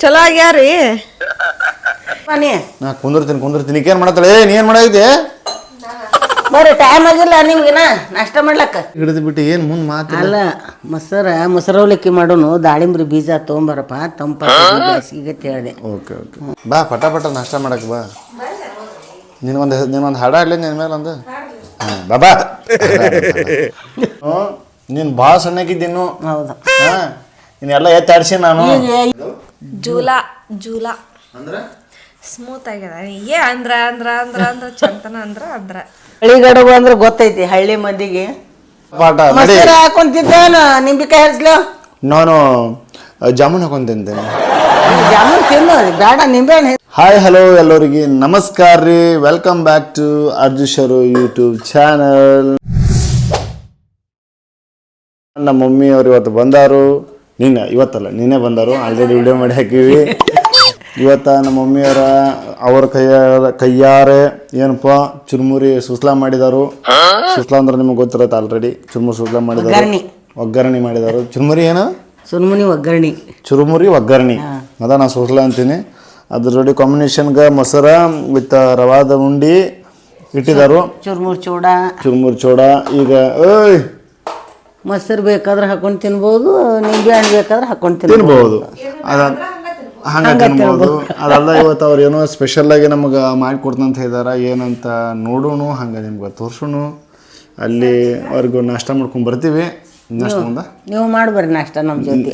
ಚಲೋ ಆಗ್ಯಾರಿ ಮನಿ. ನಾ ಕುಂದಿರ್ತೀನಿ ಕುಂದಿರ್ತೀನಿ. ಏನು ಮಾಡತ್ತಳೆ? ಏ ನೀ ಏನು ಮಾಡಾಗಿದೆ ಬರ್ರಿ ಟೈಮ್ ಆಗಿಲ್ಲ ನಿಮ್ಗಿನ. ನಾಷ್ಟ ಮಾಡ್ಲಕ್ಕ? ಹಿಡಿದು ಬಿಟ್ಟು ಏನು ಮುಂದೆ ಮಾತು? ಅಲ್ಲ ಮೊಸರ ಮೊಸರವಲಕ್ಕಿ ಮಾಡೋನು. ದಾಳಿಂಬ್ರಿ ಬೀಜ ತಗೊಂಬರಪ್ಪ. ತಂಪ ಬೇಸಿಗೆ ಹೇಳಿದೆ ಓಕೆ ಓಕೆ. ಬಾ ಪಟ ಪಟ ನಾಷ್ಟ ಮಾಡಕ್ ಬಾ. ನಿನಗೊಂದು ನಿನಗೊಂದು ಹಾಡ ಆಡ್ಲಿ ನಿನ್ ಮೇಲೆ ಒಂದು ಹಾ, ಬಾ ಬಾ. ನೀನು ಭಾಳ ಸಣ್ಣಕ್ಕಿದ್ದೀನು ಹೌದು. ಹಾಂ ನೀನೆಲ್ಲ ಎತ್ತಾಡ್ಸಿ ನಾನು. ಜೂಲಾ ಜೂಲಾ. ಅಂದ್ರೆ? ಸ್ಮೂತ್ ಆಗ್ಯದ. ಏ ಅಂದ್ರ ಅಂದ್ರ ಅಂದ್ರ ಅಂದ್ರ ಚಂತನ ಅಂದ್ರ ಅಂದ್ರ. ಹಳ್ಳಿಗಡಗು ಅಂದ್ರ ಗೊತ್ತೈತಿ ಹಳ್ಳಿ ಮಂದಿಗೆ. ಪಾಠ ನಡಿ. ಮೊಸರು ಹಾಕೊಂತಿದ್ದೇನ? ನಿಂಬಿಕಾಯಿ ಹರಿಸ್ಲು? ನಾನು ಜಾಮೂನ್ ಹಾಕೊಂಡ್ ತಿಂತೇನೆ. ಜಾಮೂನ್ ತಿನ್ನು ಬೇಡ ನಿಂಬೆ ಹಾಯ್ ಹಲೋ ಎಲ್ಲರಿಗೆ. ನಮಸ್ಕಾರ ರೀ. ವೆಲ್ಕಮ್ ಬ್ಯಾಕ್ ಟು ಅರ್ಜುಷರು ಯೂಟ್ಯೂಬ್ ಚಾನಲ್ ನಮ್ಮ ಮಮ್ಮಿ ಅವ್ರು ಇವತ್ತು ಬಂದಾರು. ನಿನ್ನೆ ಇವತ್ತಲ್ಲ ನಿನ್ನೆ ಬಂದರು ಆಲ್ರೆಡಿ ವಿಡಿಯೋ ಮಾಡಿ ಹಾಕಿವಿ ಇವತ್ತ ನಮ್ಮ ಮಮ್ಮಿಯವರ ಅವ್ರ ಕೈಯ ಕೈಯಾರೆ ಏನಪ್ಪ ಚುರುಮುರಿ ಸುಸ್ಲಾ ಮಾಡಿದಾರು. ಸುಸ್ಲಾ ಅಂದ್ರೆ ನಿಮ್ಗೆ ಗೊತ್ತಿರತ್ತೆ ಆಲ್ರೆಡಿ ಚುರುಮುರಿ ಸುಸ್ಲಾ ಮಾಡಿದಾರು. ಒಗ್ಗರ್ಣಿ. ಒಗ್ಗರಣೆ ಮಾಡಿದಾರು. ಚುರುಮುರಿ ಏನು? ಚುರುಮುನಿ ಒಗ್ಗರಣಿ. ಚುರುಮುರಿ ಒಗ್ಗರಣಿ. ಅದ ನಾ ಸುಸ್ಲಾ ಅಂತೀನಿ. ಅದ್ರ ಜೋಡಿ ಕಾಂಬಿನೇಷನ್ಗೆ ಮೊಸರ ವಿತ್ ರವಾದ ಉಂಡಿ ಇಟ್ಟಿದಾರು. ಚುರುಮುರಿ ಚೂಡ. ಚುರುಮುರಿ ಚೋಡ. ಈಗ ಏಯ್! ಮೊಸರು ಬೇಕಾದ್ರೆ ಹಾಕೊಂಡು ತಿನ್ಬೋದು ನಿಂಬೆ ಹಣ್ಣು ಬೇಕಾದ್ರೆ ಹಾಕೊಂಡು ತಿನ್ಬೋದು. ತಿನ್ಬಹುದು ಅದ ಹಂಗೆ ತಿನ್ಬೋದು. ಅದಲ್ಲ ಇವತ್ತು ಅವ್ರು ಏನೋ ಸ್ಪೆಷಲ್ ಆಗಿ ನಮಗೆ ಮಾಡಿಕೊಡ್ತಂತ ಹೇಳಿದಾರ ಏನಂತ ನೋಡೋಣ ಹಂಗೆ ನಿಮ್ಗೆ ತೋರ್ಸೋಣ. ಅಲ್ಲಿ ಅವ್ರಿಗೂ ನಾಷ್ಟ ಮಾಡ್ಕೊಂಡು ಬರ್ತೀವಿ. ನಾಷ್ಟ ಮುಂದೆ? ನೀವು ಮಾಡ್ಬರ್ರಿ ನಾಷ್ಟ ನಮ್ಮ ಜೊತೆ.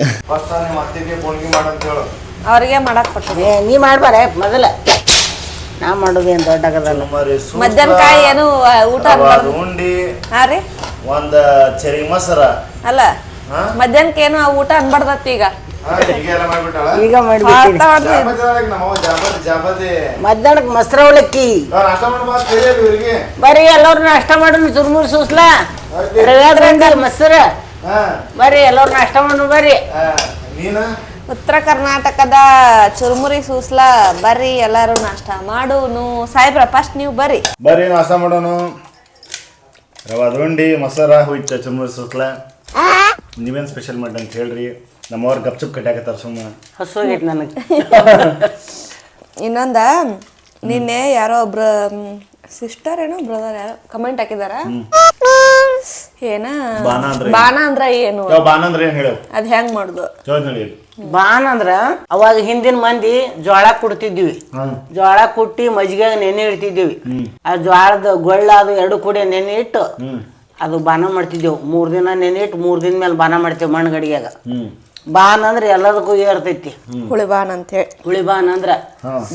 ಅವ್ರಿಗೆ ಮಾಡಕ್ ಕೊಟ್ಟಿದೆ ನೀ ಮಾಡ್ಬಾರೆ ಮೊದಲ. ನಾ ಮಾಡೋದು ಏನು ಮಧ್ಯಾಹ್ನ ಕಾಯಿ ಏನು ಊಟ ಹಾ ರೀ. ಒಂದು ಚೆರಿ ಮೊಸರ. ಅಲ್ಲ ಮಧ್ಯಾಹ್ನಕ್ಕೆ ಏನು ಆ ಊಟ ಅನ್ಬಾರ್ದತ್ ಈಗ. ಈಗ ಮಾಡ್ತಾ ಮಧ್ಯಾಹ್ನಕ್ಕೆ ಮೊಸರು ಅವಲಕ್ಕಿ ಬರ್ರಿ ಎಲ್ಲರೂ ನಾಷ್ಟ ಮಾಡೋಣ ಚುರ್ಮುರ್ ಸೂಸ್ಲ? ರವ್ಯಾದ ಉಂಡಿ ಮೊಸರು? ಬರ್ರಿ ಎಲ್ಲರೂ ನಾಷ್ಟ ಮಾಡೋಣ ಬರ್ರಿ ಉತ್ತರ ಕರ್ನಾಟಕದ ಚುರುಮುರಿ ಸೂಸ್ಲ ಬರ್ರಿ ಎಲ್ಲಾರು ನಾಷ್ಟ ಮಾಡೋನು. ಸಾಹೇಬ್ರ ಫಸ್ಟ್ ನೀವು ಬರ್ರಿ ಬರ್ರಿ ನಾಷ್ಟ ಮಾಡೋನು. ರವಾದ ಉಂಡಿ ಮೊಸರ ಹುಯ್ತ ಚುಮ್ಮ ಸುತ್ತಲ ನೀವೇನು ಸ್ಪೆಷಲ್ ಮಾಡ್ ಅಂತ ಹೇಳ್ರಿ? ನಮ್ಮವ್ರು ಗಪ್ಚುಪ್ ಕಟ್ಟಾಕತ್ತಾರ ಸುಮ್ಮ ಹಸು ಆಗೈತೆ ನನಗೆ. ಇನ್ನೊಂದ ನಿನ್ನೆ ಯಾರೋ ಒಬ್ರ ಸಿಸ್ಟರ್ ಏನೋ ಬ್ರದರ್ ಯಾರೋ ಕಮೆಂಟ್ ಹಾಕಿದಾರ. ಏನ? ಬಾನ ಅಂದ್ರೆ ಬಾನ ಅಂದ್ರ ಏನು? ಬಾನ ಅಂದ್ರೆ ಏನು ಹೇಳು? ಅದ್ ಹೆಂಗ್ ಮಾಡುದು? ಚೋದ್ ನೋಡಿ ಬಾನ್ ಅಂದ್ರ ಅವಾಗ ಹಿಂದಿನ ಮಂದಿ ಜೋಳ ಕುಡ್ತಿದ್ವಿ. ಜೋಳ ಕುಟ್ಟಿ ಮಜ್ಜಿಗೆ ನೆನೆ ಇಡ್ತಿದ್ವಿ. ಆ ಜೋಳದ ಗೊಳ್ಳ ಅದು ಎರಡು ಕೂಡ ನೆನೆ ಇಟ್ಟು ಅದು ಬಾನ ಮಾಡ್ತಿದ್ದೆವು. ಮೂರ್ ದಿನ ನೆನೆ ಇಟ್ಟು ಮೂರ್ ದಿನ ಮೇಲೆ ಬಾನ ಮಾಡ್ತೇವೆ ಮಣ್ಣು ಗಡಿಗ್ಯಾಗ. ಬಾನ್ ಅಂದ್ರೆ ಎಲ್ಲದಕ್ಕೂ ಏರ್ತೈತಿ. ಹುಳಿಬಾನ್ ಅಂತ ಹೇಳಿ. ಹುಳಿಬಾನ್ ಅಂದ್ರ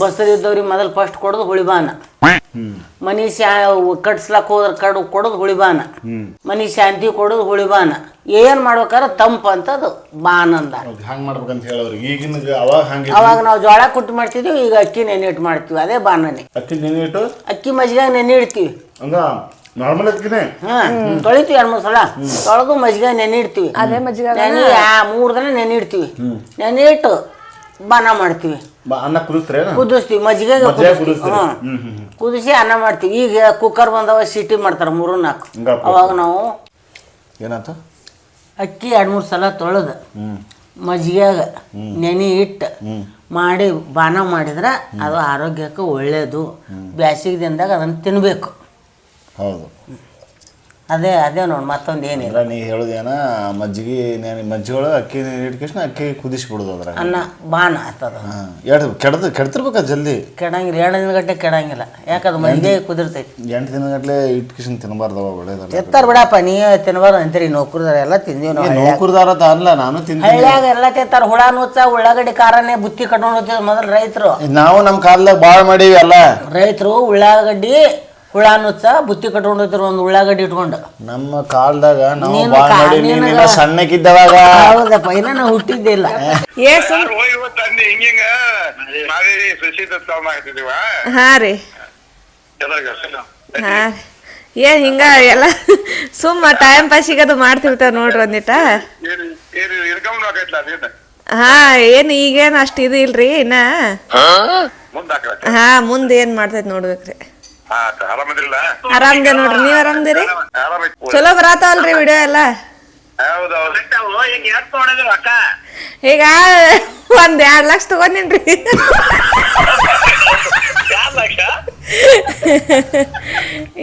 ಬಸದಿದ್ದವ್ರಿಗೆ ಮೊದಲ್ ಫಸ್ಟ್ ಕೊಡೋದು ಹುಳಿಬಾನ. ಮನಿ ಶಾ ಕಟ್ಸ್ಲಕ್ ಹೋದ್ರ ಕಡು ಕೊಡೋದು ಹುಳಿಬಾನ. ಮನಿ ಶಾಂತಿ ಕೊಡೋದು ಹುಳಿಬಾನ. ಏನ್ ಮಾಡ್ಬೇಕಾರ ತಂಪ ಅಂತದು ಬಾನ್ ಅಂದ. ಹಂಗೆ ಮಾಡ್ಬೇಕಂತ ಹೇಳೋರು ಈಗಿನ ಅವಾಗ ಹಂಗೆ ಅವಾಗ ನಾವು ಜೋಳ ಕುಟ್ಟು ಮಾಡ್ತಿದ್ವಿ ಈಗ ಅಕ್ಕಿ ನೆನೆ ಇಟ್ಟು ಮಾಡ್ತೀವಿ ಅದೇ ಬಾನನೆ. ಅಕ್ಕಿ ನೆನೆ ಇಟ್ಟು? ಅಕ್ಕಿ ಮಜ್ಜಿಗೆ ನೆನೆ ಇಡ್ತೀವಿ. ಹಂಗ? ನಾರ್ಮಲ್ ಅದಕ್ಕೆ ಹಾ ತೊಳಿತೀವಿ ಎರಡು ಮೂರು ಸಲ. ತೊಳೆದು ಮಜ್ಜಿಗೆ ನೆನೆ ಇಡ್ತೀವಿ. ಅದೇ ಮಜ್ಜಿಗೆ ನೆನೆ ಆ ಮೂರು ದಿನ ನೆನೆ ಇಡ್ತೀವಿ. ನೆನೆ ಇಟ್ಟು ಬಾನ ಮಾಡ್ತೀವಿ. ಅನ್ನ ಕುದಿಸ್ತ್ರೇನ ಕುದಿಸ್ತೀವಿ ಮಜ್ಜಿಗೆ ಮಜ್ಜಿಗೆ ಕುದಿಸ್ತೀರಿ? ಹ್ಮ್. ಹ್ಮ್ ಹ್ಮ್ ಹ್ಮ್. ಕುದಿಸಿ ಅನ್ನ ಮಾಡ್ತೀವಿ. ಈಗ ಕುಕ್ಕರ್ ಬಂದವ ಸಿಟಿ ಮಾಡ್ತಾರೆ ಮೂರು ನಾಲ್ಕು. ಅವಾಗ ನಾವು ಏನಾಯ್ತು? ಅಕ್ಕಿ ಎರಡು ಮೂರು ಸಲ ತೊಳೆದು ಹ್ಞೂ ಮಜ್ಜಿಗೆಗ ನೆನೆ ಇಟ್ಟು ಮಾಡಿ ಬಾನ ಮಾಡಿದ್ರೆ ಅದು ಆರೋಗ್ಯಕ್ಕೆ ಒಳ್ಳೆಯದು ಬ್ಯಾಸಿಗೆ ದಿನದಾಗ ಅದನ್ನು ತಿನ್ನಬೇಕು ಹೌದು. ಅದೇ ಅದೇ ನೋಡಿ ಮತ್ತೊಂದು ಏನಿಲ್ಲ. ನೀ ಹೇಳೋದೇನ ಮಜ್ಜಿಗೆ ನೇನೆ ಮಜ್ಜಿಗೆ ಅಕ್ಕಿ ನೀರು ಇಟ್ಕೇಶ್ ಅಕ್ಕಿ ಕುದಿಸ್ಬಿಡೋದು ಅದ್ರಾಗ. ಅನ್ನ ಬಾನ ಆಗ್ತದ ಹಾಂ ಎರಡು ಕೆಡ್ದು ಕೆಡ್ತಿರ್ಬೇಕ ಜಲ್ದಿ? ಕೆಡಂಗಿಲ್ಲ ಎರಡು ದಿನ ಗಟ್ಟೆ ಕೆಡಂಗಿಲ್ಲ ಯಾಕಂದ್ರೆ ಮಜ್ಜಿಗೆ ಕುದಿರ್ತೈತಿ? ಎಂಟು ದಿನಗಟ್ಲೆ ಇಟ್ಕೇಶನ್ ತಿನ್ನಬಾರ್ದವ ಒಳ್ಳೇದಲ್ಲ. ಎತ್ತಾರ ಬಿಡಪ್ಪ ನೀ ತಿನ್ಬಾರ್ದು ಅಂತೀರಿ ನೌಕರದಾರ ಎಲ್ಲ ತಿಂದೀವಿ ನಾವು ನೌಕರದಾರ ಅಲ್ಲ ನಾನು ತಿಂತೀನಿ. ಎಲ್ಲ ತಿಂತಾರ ಹುಳ ನುಚ್ಚ ಉಳ್ಳಾಗಡ್ಡಿ ಕಾರನ್ನೇ ಬುತ್ತಿ ಕಟ್ಕೊಂಡು ಹೋಗ್ತಿದ್ರು ಮೊದಲು ರೈತರು. ನಾವು ನಮ್ಮ ಕಾಲದಾಗ ಭಾಳ ಮಾಡೀವಿ ಅಲ್ಲ. ರೈತರು ಉಳ್ಳಾಗಡ್ಡಿ ಹುಳ ಅನ್ನುತ್ತ ಬುತ್ತಿ ಕಟ್ಕೊಂಡು ಹೋಗ್ತಿರು ಒಂದು ಉಳ್ಳಾಗಡ್ಡಿ ಇಟ್ಕೊಂಡು. ನಮ್ಮ ಕಾಲದಾಗ ನಾವು ನೀನು ಸಣ್ಣಕ್ಕಿದ್ದವಾಗ. ಹೌದಪ್ಪ ಇನ್ನ ನಾವು ಹುಟ್ಟಿದ್ದಿಲ್ಲ. ಏ ಸುಮ್ ಹೋಗಿ ಇವತ್ತು ಅಂದಿ ಹಿಂಗಿಂಗ ನಾವೇ ಸುಶೀತ ಸಾವ್ ಮಾಡ್ತಿದೀವ ಹಾ ರೀ. ಹಾ ಏನ್ ಹಿಂಗ ಎಲ್ಲ ಸುಮ್ಮ ಟೈಮ್ ಪಾಸಿಗೆ ಅದು ಮಾಡ್ತಿರ್ತಾವ ನೋಡ್ರಿ ಒಂದಿಟ. ಇರ್ಕಂಡ್ ಹಾಕೈತ್ಲ ಅದೇನ ಹಾ ಏನ್ ಈಗೇನ್ ಅಷ್ಟ್ ಇದು ಇಲ್ರಿ ಇನ್ನ. ಮುಂದ್ ಹಾ ಮುಂದೆ ಏನ್ ಮಾಡ್ತೈತಿ ನೋಡ್ಬೇಕ್ರಿ. ಆರಾಮದಿಲ್ಲ ಆರಾಮ್ದೆ ನೋಡ್ರಿ. ನೀವ್ ಆರಾಮ್ದಿರಿ? ಚಲೋ ಬರತಾವಲ್ರಿ ವಿಡಿಯೋ ಎಲ್ಲ? ಈಗ ಒಂದ್ ಎರಡ್ ಲಕ್ಷ ತಗೊಂಡಿನ್ರಿ.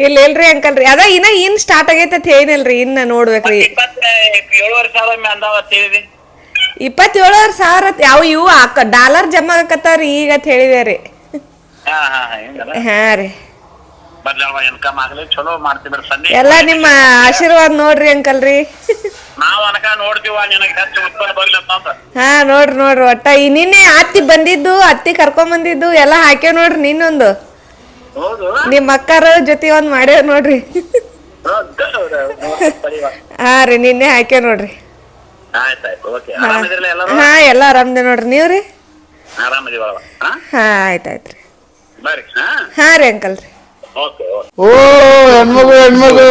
ಇಲ್ಲ ಇಲ್ರಿ ಅಂಕಲ್ ರೀ ಅದ ಇನ್ನ ಇನ್ ಸ್ಟಾರ್ಟ್ ಆಗೈತೆ ಅಂತ ಹೇಳಿನಲ್ರಿ. ಇನ್ನ ನೋಡ್ಬೇಕ್ರಿ. ಇಪ್ಪತ್ತೇಳುವರೆ ಸಾವಿರ ಯಾವ ಇವು ಡಾಲರ್ ಜಮಾ ಆಕತ್ತಾವ್ರಿ ಈಗ ಅಂತ ಹೇಳಿದೆ ರೀ. ಹಾ ರೀ. ಬರ್ಲವ ಇನ್ಕಮ್ ಆಗ್ಲಿ. ಚಲೋ ಮಾಡ್ತಿದ್ರು ಸಂಧಿ ಎಲ್ಲ ನಿಮ್ಮ ಆಶೀರ್ವಾದ ನೋಡ್ರಿ ಅಂಕಲ್ ರೀ ನಾವ್ ಅನಕ ನೋಡ್ತೀವ ನಿನಗೆ ಹೆಚ್ಚು ಉತ್ಪನ್ನ ಬರ್ಲಿ ಅಂತ. ಹಾ ನೋಡ್ರಿ ನೋಡ್ರಿ ಒಟ್ಟ ಈ ನಿನ್ನೆ ಅತ್ತಿ ಬಂದಿದ್ದು ಅತ್ತಿ ಕರ್ಕೊಂಡ್ ಬಂದಿದ್ದು ಎಲ್ಲ ಹಾಕ್ಯಾವ ನೋಡ್ರಿ ನಿನ್ನೊಂದು. ಹೌದು? ನಿಮ್ಮ ಅಕ್ಕಾರ ಜೊತೆ ಒಂದ್ ಮಾಡ್ಯಾವ ನೋಡ್ರಿ. ಹಾ ರೀ ನಿನ್ನೆ ಹಾಕ್ಯಾವ ನೋಡ್ರಿ. ಆಯ್ತಾಯ್ತು ಓಕೆ. ಆರಾಮಿದ್ರಲ್ಲ ಎಲ್ಲರೂ? ಹಾ ಎಲ್ಲ ಆರಾಮ್ದೆ ನೋಡ್ರಿ. ನೀವ್ರಿ? ಆರಾಮಿದೀವಲ್ಲ ಹಾ? ಆಯ್ತಾಯ್ತ್ರಿ ಬರ್ರಿ ಹಾ? ಹಾ ರೀ ಅಂಕಲ್ ರೀ. ಓ ಹೆಣ್ಮಗು ಹೆಣ್ಮಗು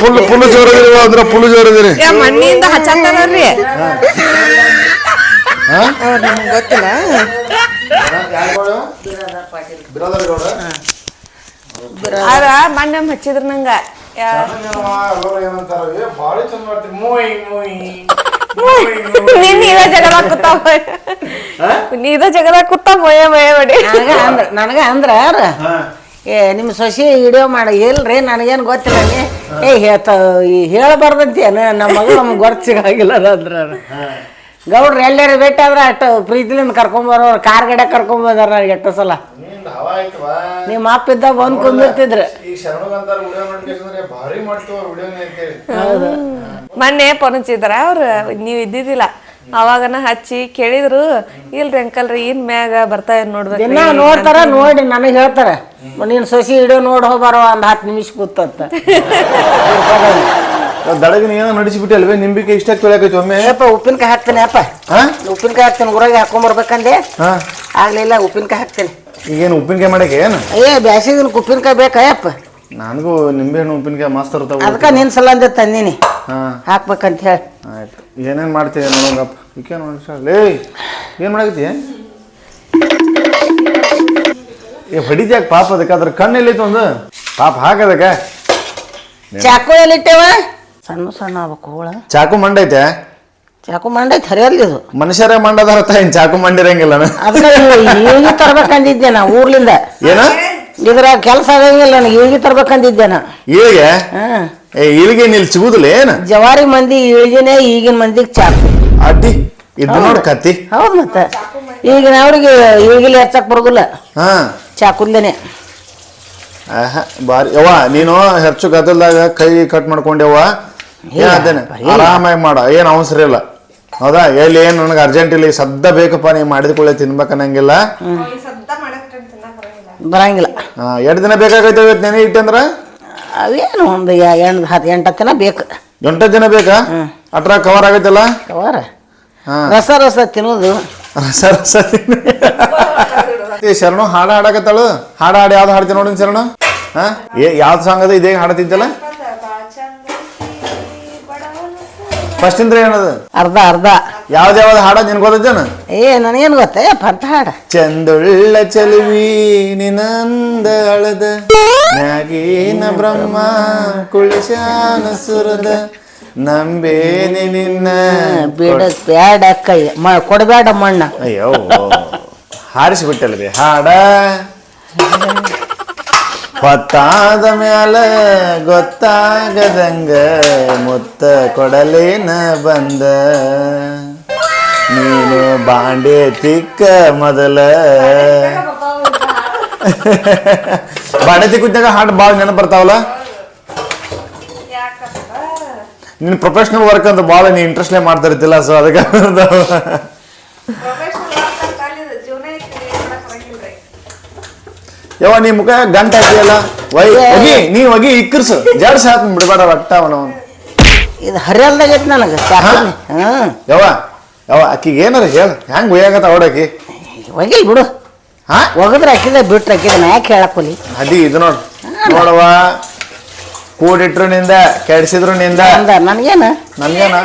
ಫುಲ್ ಫುಲ್ ಜೋರದಿರಿ ಅಂದ್ರೆ ಫುಲ್ ಜೋರದಿರಿ. ಯಾ ಮಣ್ಣಿಂದ ಹಚ್ಚಂತಾರ್ರಿ ಅವ್ರು ನಮ್ಗೆ ಗೊತ್ತಿಲ್ಲ. ಅದ ಮಣ್ಣೆ ಹಚ್ಚಿದ್ರ ನಂಗ? ನಿನ್ನ ಇದ ಜಗದ ಕೂತಾವ ಇದ ಜಗದ ಕೂತಾವ ಮೊಯ ಮೊಯ ಮಾಡಿ ನನಗ ಅಂದ್ರ ನನಗ ಅಂದ್ರ ಯಾರು? ಏ ನಿಮ್ಮ ಸೊಸಿ ವಿಡಿಯೋ ಮಾಡಿ ಇಲ್ರಿ ನನಗೇನು ಗೊತ್ತಿಲ್ಲ ನೀ. ಏ ಹೇಳ್ತ ಹೇಳಬಾರ್ದಂತೇನು ನಮ್ಮ ಮಗಳು ನಮ್ಗೆ ಗೊತ್ತು ಸಿಗಾಗಿಲ್ಲ ಅಂದ್ರ ಗೌಡ್ರು ಎಲ್ಲಾರು ಭೇಟಿ ಆದ್ರೆ ಅಷ್ಟು ಪ್ರೀತಿಲಿಂದ ಕರ್ಕೊಂಬರೋರು ಕಾರ್ ಗಡೆ ಕರ್ಕೊಂಬಂದಾರ ನನಗೆ ಎಷ್ಟು ಸಲ. ನಿಮ್ಮ ಅಪ್ಪ ಇದ್ದ ಬಂದು ಕುಂದಿರ್ತಿದ್ರು. ಮೊನ್ನೆ ಪೊನಚಿದ್ರ ಅವ್ರು ನೀವು ಇದ್ದಿದ್ದಿಲ್ಲ. ಅವಾಗನ ಹಚ್ಚಿ ಕೇಳಿದ್ರು ಇಲ್ರಿ ಅಂಕಲ್ ರೀ ಇನ್ ಮ್ಯಾಗ ಬರ್ತಾ ನೋಡ್ಬೇಕು ದಿನ ನೋಡ್ತಾರ ನೋಡಿ ನನಗೆ ಹೇಳ್ತಾರೆ. ನೀನ್ ಸೊಸಿ ವಿಡಿಯೋ ನೋಡಿ ಹೋಗ್ಬಾರೋ ಒಂದ್ ಹತ್ತು ನಿಮಿಷ ಕೂತಂತ. ದಡಗಿನ ಏನೋ ನಡೆಸಿಬಿಟ್ಟೆ ಅಲ್ವೇ ನಿಂಬಿಕೆ ಇಷ್ಟ ತೊಳೆಯಕೈತಿ ಒಮ್ಮೆ ಅಪ್ಪ ಉಪ್ಪಿನಕಾಯಿ ಹಾಕ್ತೇನೆ ಅಪ್ಪ ಹಾ ಉಪ್ಪಿನಕಾಯಿ ಹಾಕ್ತೇನೆ ಊರಾಗ ಹಾಕೊಂಬರ್ಬೇಕಂದೆ ಹಾ ಆಗ್ಲಿಲ್ಲ ಉಪ್ಪಿನಕಾಯಿ ಹಾಕ್ತೀನಿ. ಈಗೇನು ಉಪ್ಪಿನಕಾಯಿ ಮಾಡಕ್ಕೆ ಏನು? ಏ ಬ್ಯಾಸಿಗೆ ಉಪ್ಪಿನಕಾಯಿ ಬೇಕಾಯಪ್ಪ ನನಗೂ ನಿಂಬೆಹಣ್ಣು ಉಪ್ಪಿನಕಾಯಿ ಮಸ್ತ್ ತಗೋ ಅದಕ್ಕೆ ನಿನ್ನ ಸಲ ಅಂದೆ ತಂದೀನಿ. ಹಾ ಹಾಕ್ಬೇಕಂತ ಹೇಳಿ. ಆಯ್ತು. ಏನೇನು ಮಾಡ್ತೀಯ ನೋಡೋಂಗಪ್ಪ ಈಕೆ ನೋಡಿ ಲೇ ಏನು ಮಾಡಕತ್ತಿ? ಏ ಹೊಡಿದ್ಯಾಕ ಪಾಪ ಅದಕ್ಕೆ? ಅದ್ರ ಕಣ್ಣು ಎಲ್ಲೈತೆ ಒಂದು? ಪಾಪ ಹಾಕದಕ್ಕ ಚಾಕು ಎಲ್ಲಿಟ್ಟೇವ ಸಣ್ಣ ಸಣ್ಣ ಆಗ್ಬೇಕು ಹೋಳ ಚಾಕು ಮಂಡೈತೆ ಚಾಕು ಮಂಡೈತೆ ಹರಿಯಲ್ಲಿ ಇದು ಮನುಷ್ಯರೇ ಮಂಡದಾರ ಚಾಕು ಮಂಡಿರಂಗಿಲ್ಲ ಅದಕ್ಕೆ ತರ್ಬೇಕಂದಿದ್ದೆ ನಾ ಊರ್ಲಿಂದ. ಏನ? ಇದ್ರ ಕೆಲಸ ಆಗಂಗಿಲ್ಲ ನನಗೆ ಇಳಿಗೆ ತರ್ಬೇಕಂದಿದ್ದೆ ನಾ. ಇಳಿಗೆ ಹಾ. ಏ ಇಳಿಗೆ ನೀಲ್ ಸಿಗುದಿಲ್ಲ ಏನು? ಜವಾರಿ ಮಂದಿ ಇಳಿಗೆನೆ ಈಗಿನ ಮಂದಿಗೆ ಚಾಕು. ಅಡ್ಡಿ ಇದ್ದು ನೋಡಿ ಕತ್ತಿ. ಹೌದು ಮತ್ತೆ. ಈಗಿನ ಅವ್ರಿಗೆ ಈಗಲಿ ಹಚ್ಚಕ್ ಬರೋದಿಲ್ಲ. ಹಾ. ಚಾಕುಲ್ದೇನೆ ಆಹಾ, ಬಾರಿ. ಯವ್ವ ನೀನು ಹೆಚ್ಚು ಗದ್ದಲ್ದಾಗ ಕೈ ಕಟ್ ಮಾಡ್ಕೊಂಡೆವ್ವ ಏನಾದೇನೆ ಆರಾಮಾಗಿ ಮಾಡ. ಏನು ಅವಸರ ಇಲ್ಲ. ಹೌದಾ? ಎಲ್ಲಿ ಏನು ನನಗೆ ಅರ್ಜೆಂಟ್ ಇಲ್ಲ. ಈಗ ಸದ್ದ ಬೇಕಪ್ಪ ನೀವು ಮಾಡಿದ್ಕೊಳ್ಳೆ ತಿನ್ಬೇಕನ್ನಂಗಿಲ್ಲ ಬರಂಗಿಲ್ಲ. ಎರಡು ದಿನ ಬೇಕಾಗೈತೆ ಇವತ್ತು ನೆನೆ ಇಟ್ಟಂದ್ರ ಅವೇನು ಒಂದು ಎಂಟು ಹತ್ತು ಎಂಟು ಹತ್ತು ದಿನ ಬೇಕು. ಎಂಟತ್ತು ದಿನ ಬೇಕಾ? ಅಟ್ರ ಕವರ್ ಆಗೈತಲ್ಲ? ಕವರ್ ಹಾ. ರಸ ರಸ ತಿನ್ನೋದು. ರಸ ರಸ ಏ ಶರಣು ಹಾಡು ಹಾಡಾಕತ್ತಾಳು? ಹಾಡು ಹಾಡು ಯಾವ್ದು ಹಾಡ್ತೀನಿ ನೋಡಿ ಶರಣು. ಹಾ? ಏ ಯಾವ್ದು ಸಾಂಗ್ ಅದ? ಇದೇ ಹಾಡತಿದ್ದಲ್ಲ? ಫಸ್ಟ್ ಇಂದ್ರ ಏನದು? ಅರ್ಧ ಅರ್ಧ. ಯಾವ್ದು ಯಾವ್ದು ಹಾಡ ನಿನ್ ಗೊತ್ತೇನ ಏ ನನಗೇನು ಗೊತ್ತೇ? ಪಂತ ಹಾಡ. ಚಂದುಳ್ಳ ಚಲುವಿ ನಿನಂದ ಅಳದ ನಾಗೀನ ಬ್ರಹ್ಮ ಕುಳಿಶಾನ ಸುರದ ನಂಬೇನಿ ನಿನ್ನ. ಬಿಡ ಬ್ಯಾಡ ಕೈ ಮ ಕೊಡಬೇಡ ಮಣ್ಣ. ಅಯ್ಯೋ ಹಾರಿಸಿಬಿಟ್ಟಲ್ವಿ? ಹಾಡ. ಹೊತ್ತಾದ ಮ್ಯಾಲ ಗೊತ್ತಾಗದಂಗ ಮುತ್ತ ಕೊಡಲೇನ ಬಂದ. ನೀನು ಬಾಂಡೆ ತಿಕ್ಕ ಮೊದಲ. ಬಾಂಡೆ ತಿಕ್ಕಿದ್ದಾಗ ಹಾಡು ಭಾಳ ನೆನಪು ಬರ್ತಾವಲ್ಲ? ನಿನ್ನ ಪ್ರೊಫೆಷನಲ್ ವರ್ಕ್ ಅಂತ ಭಾಳ ನೀ ಇಂಟ್ರೆಸ್ಟ್ಲೇ ಮಾಡ್ತಾ ಇರ್ತಿಲ್ಲ ಸೊ ಅದಕ್ಕೆ ಯಾವ ನೀ ಮುಖ ಗಂಟ ಹಾಕಿಯಲ್ಲ ವೈ ಹೋಗಿ ನೀ ಹೋಗಿ ಇಕ್ಕರ್ಸು. ಜಾಡ್ಸಿ ಹಾಕಿ ಬಿಡಬೇಡ ಒಟ್ಟ ಅವನು. ಇದು ಹರಿಯಲ್ದಾಗ ಐತೆ ನನಗೆ ಹಾಂ? ಯಾವ ಯವ್ವ ಆಕಿಗೆ ಏನಾರ ಹೇಳ ಹೆಂಗೆ ಒಯ್ಯಾಗತ್ತ ಅವಡಾಕಿ ಹೋಗಿ ಬಿಡು. ಹಾಂ? ಒಗದ್ರೆ ಹಾಕಿದೆ ಬಿಟ್ರೆ ಹಾಕಿದೆ ನಾ ಯಾಕೆ ಹೇಳಕ್ಕೊಲಿ ಅದಿ ಇದು ನೋಡು. ನೋಡವ್ವ ಕೂಡಿಟ್ರು ನಿಂದ ಕೆಡ್ಸಿದ್ರು ನಿಂದ ನನ್ಗೇನ? ನನಗೇನು? ನನ್ಗೇನ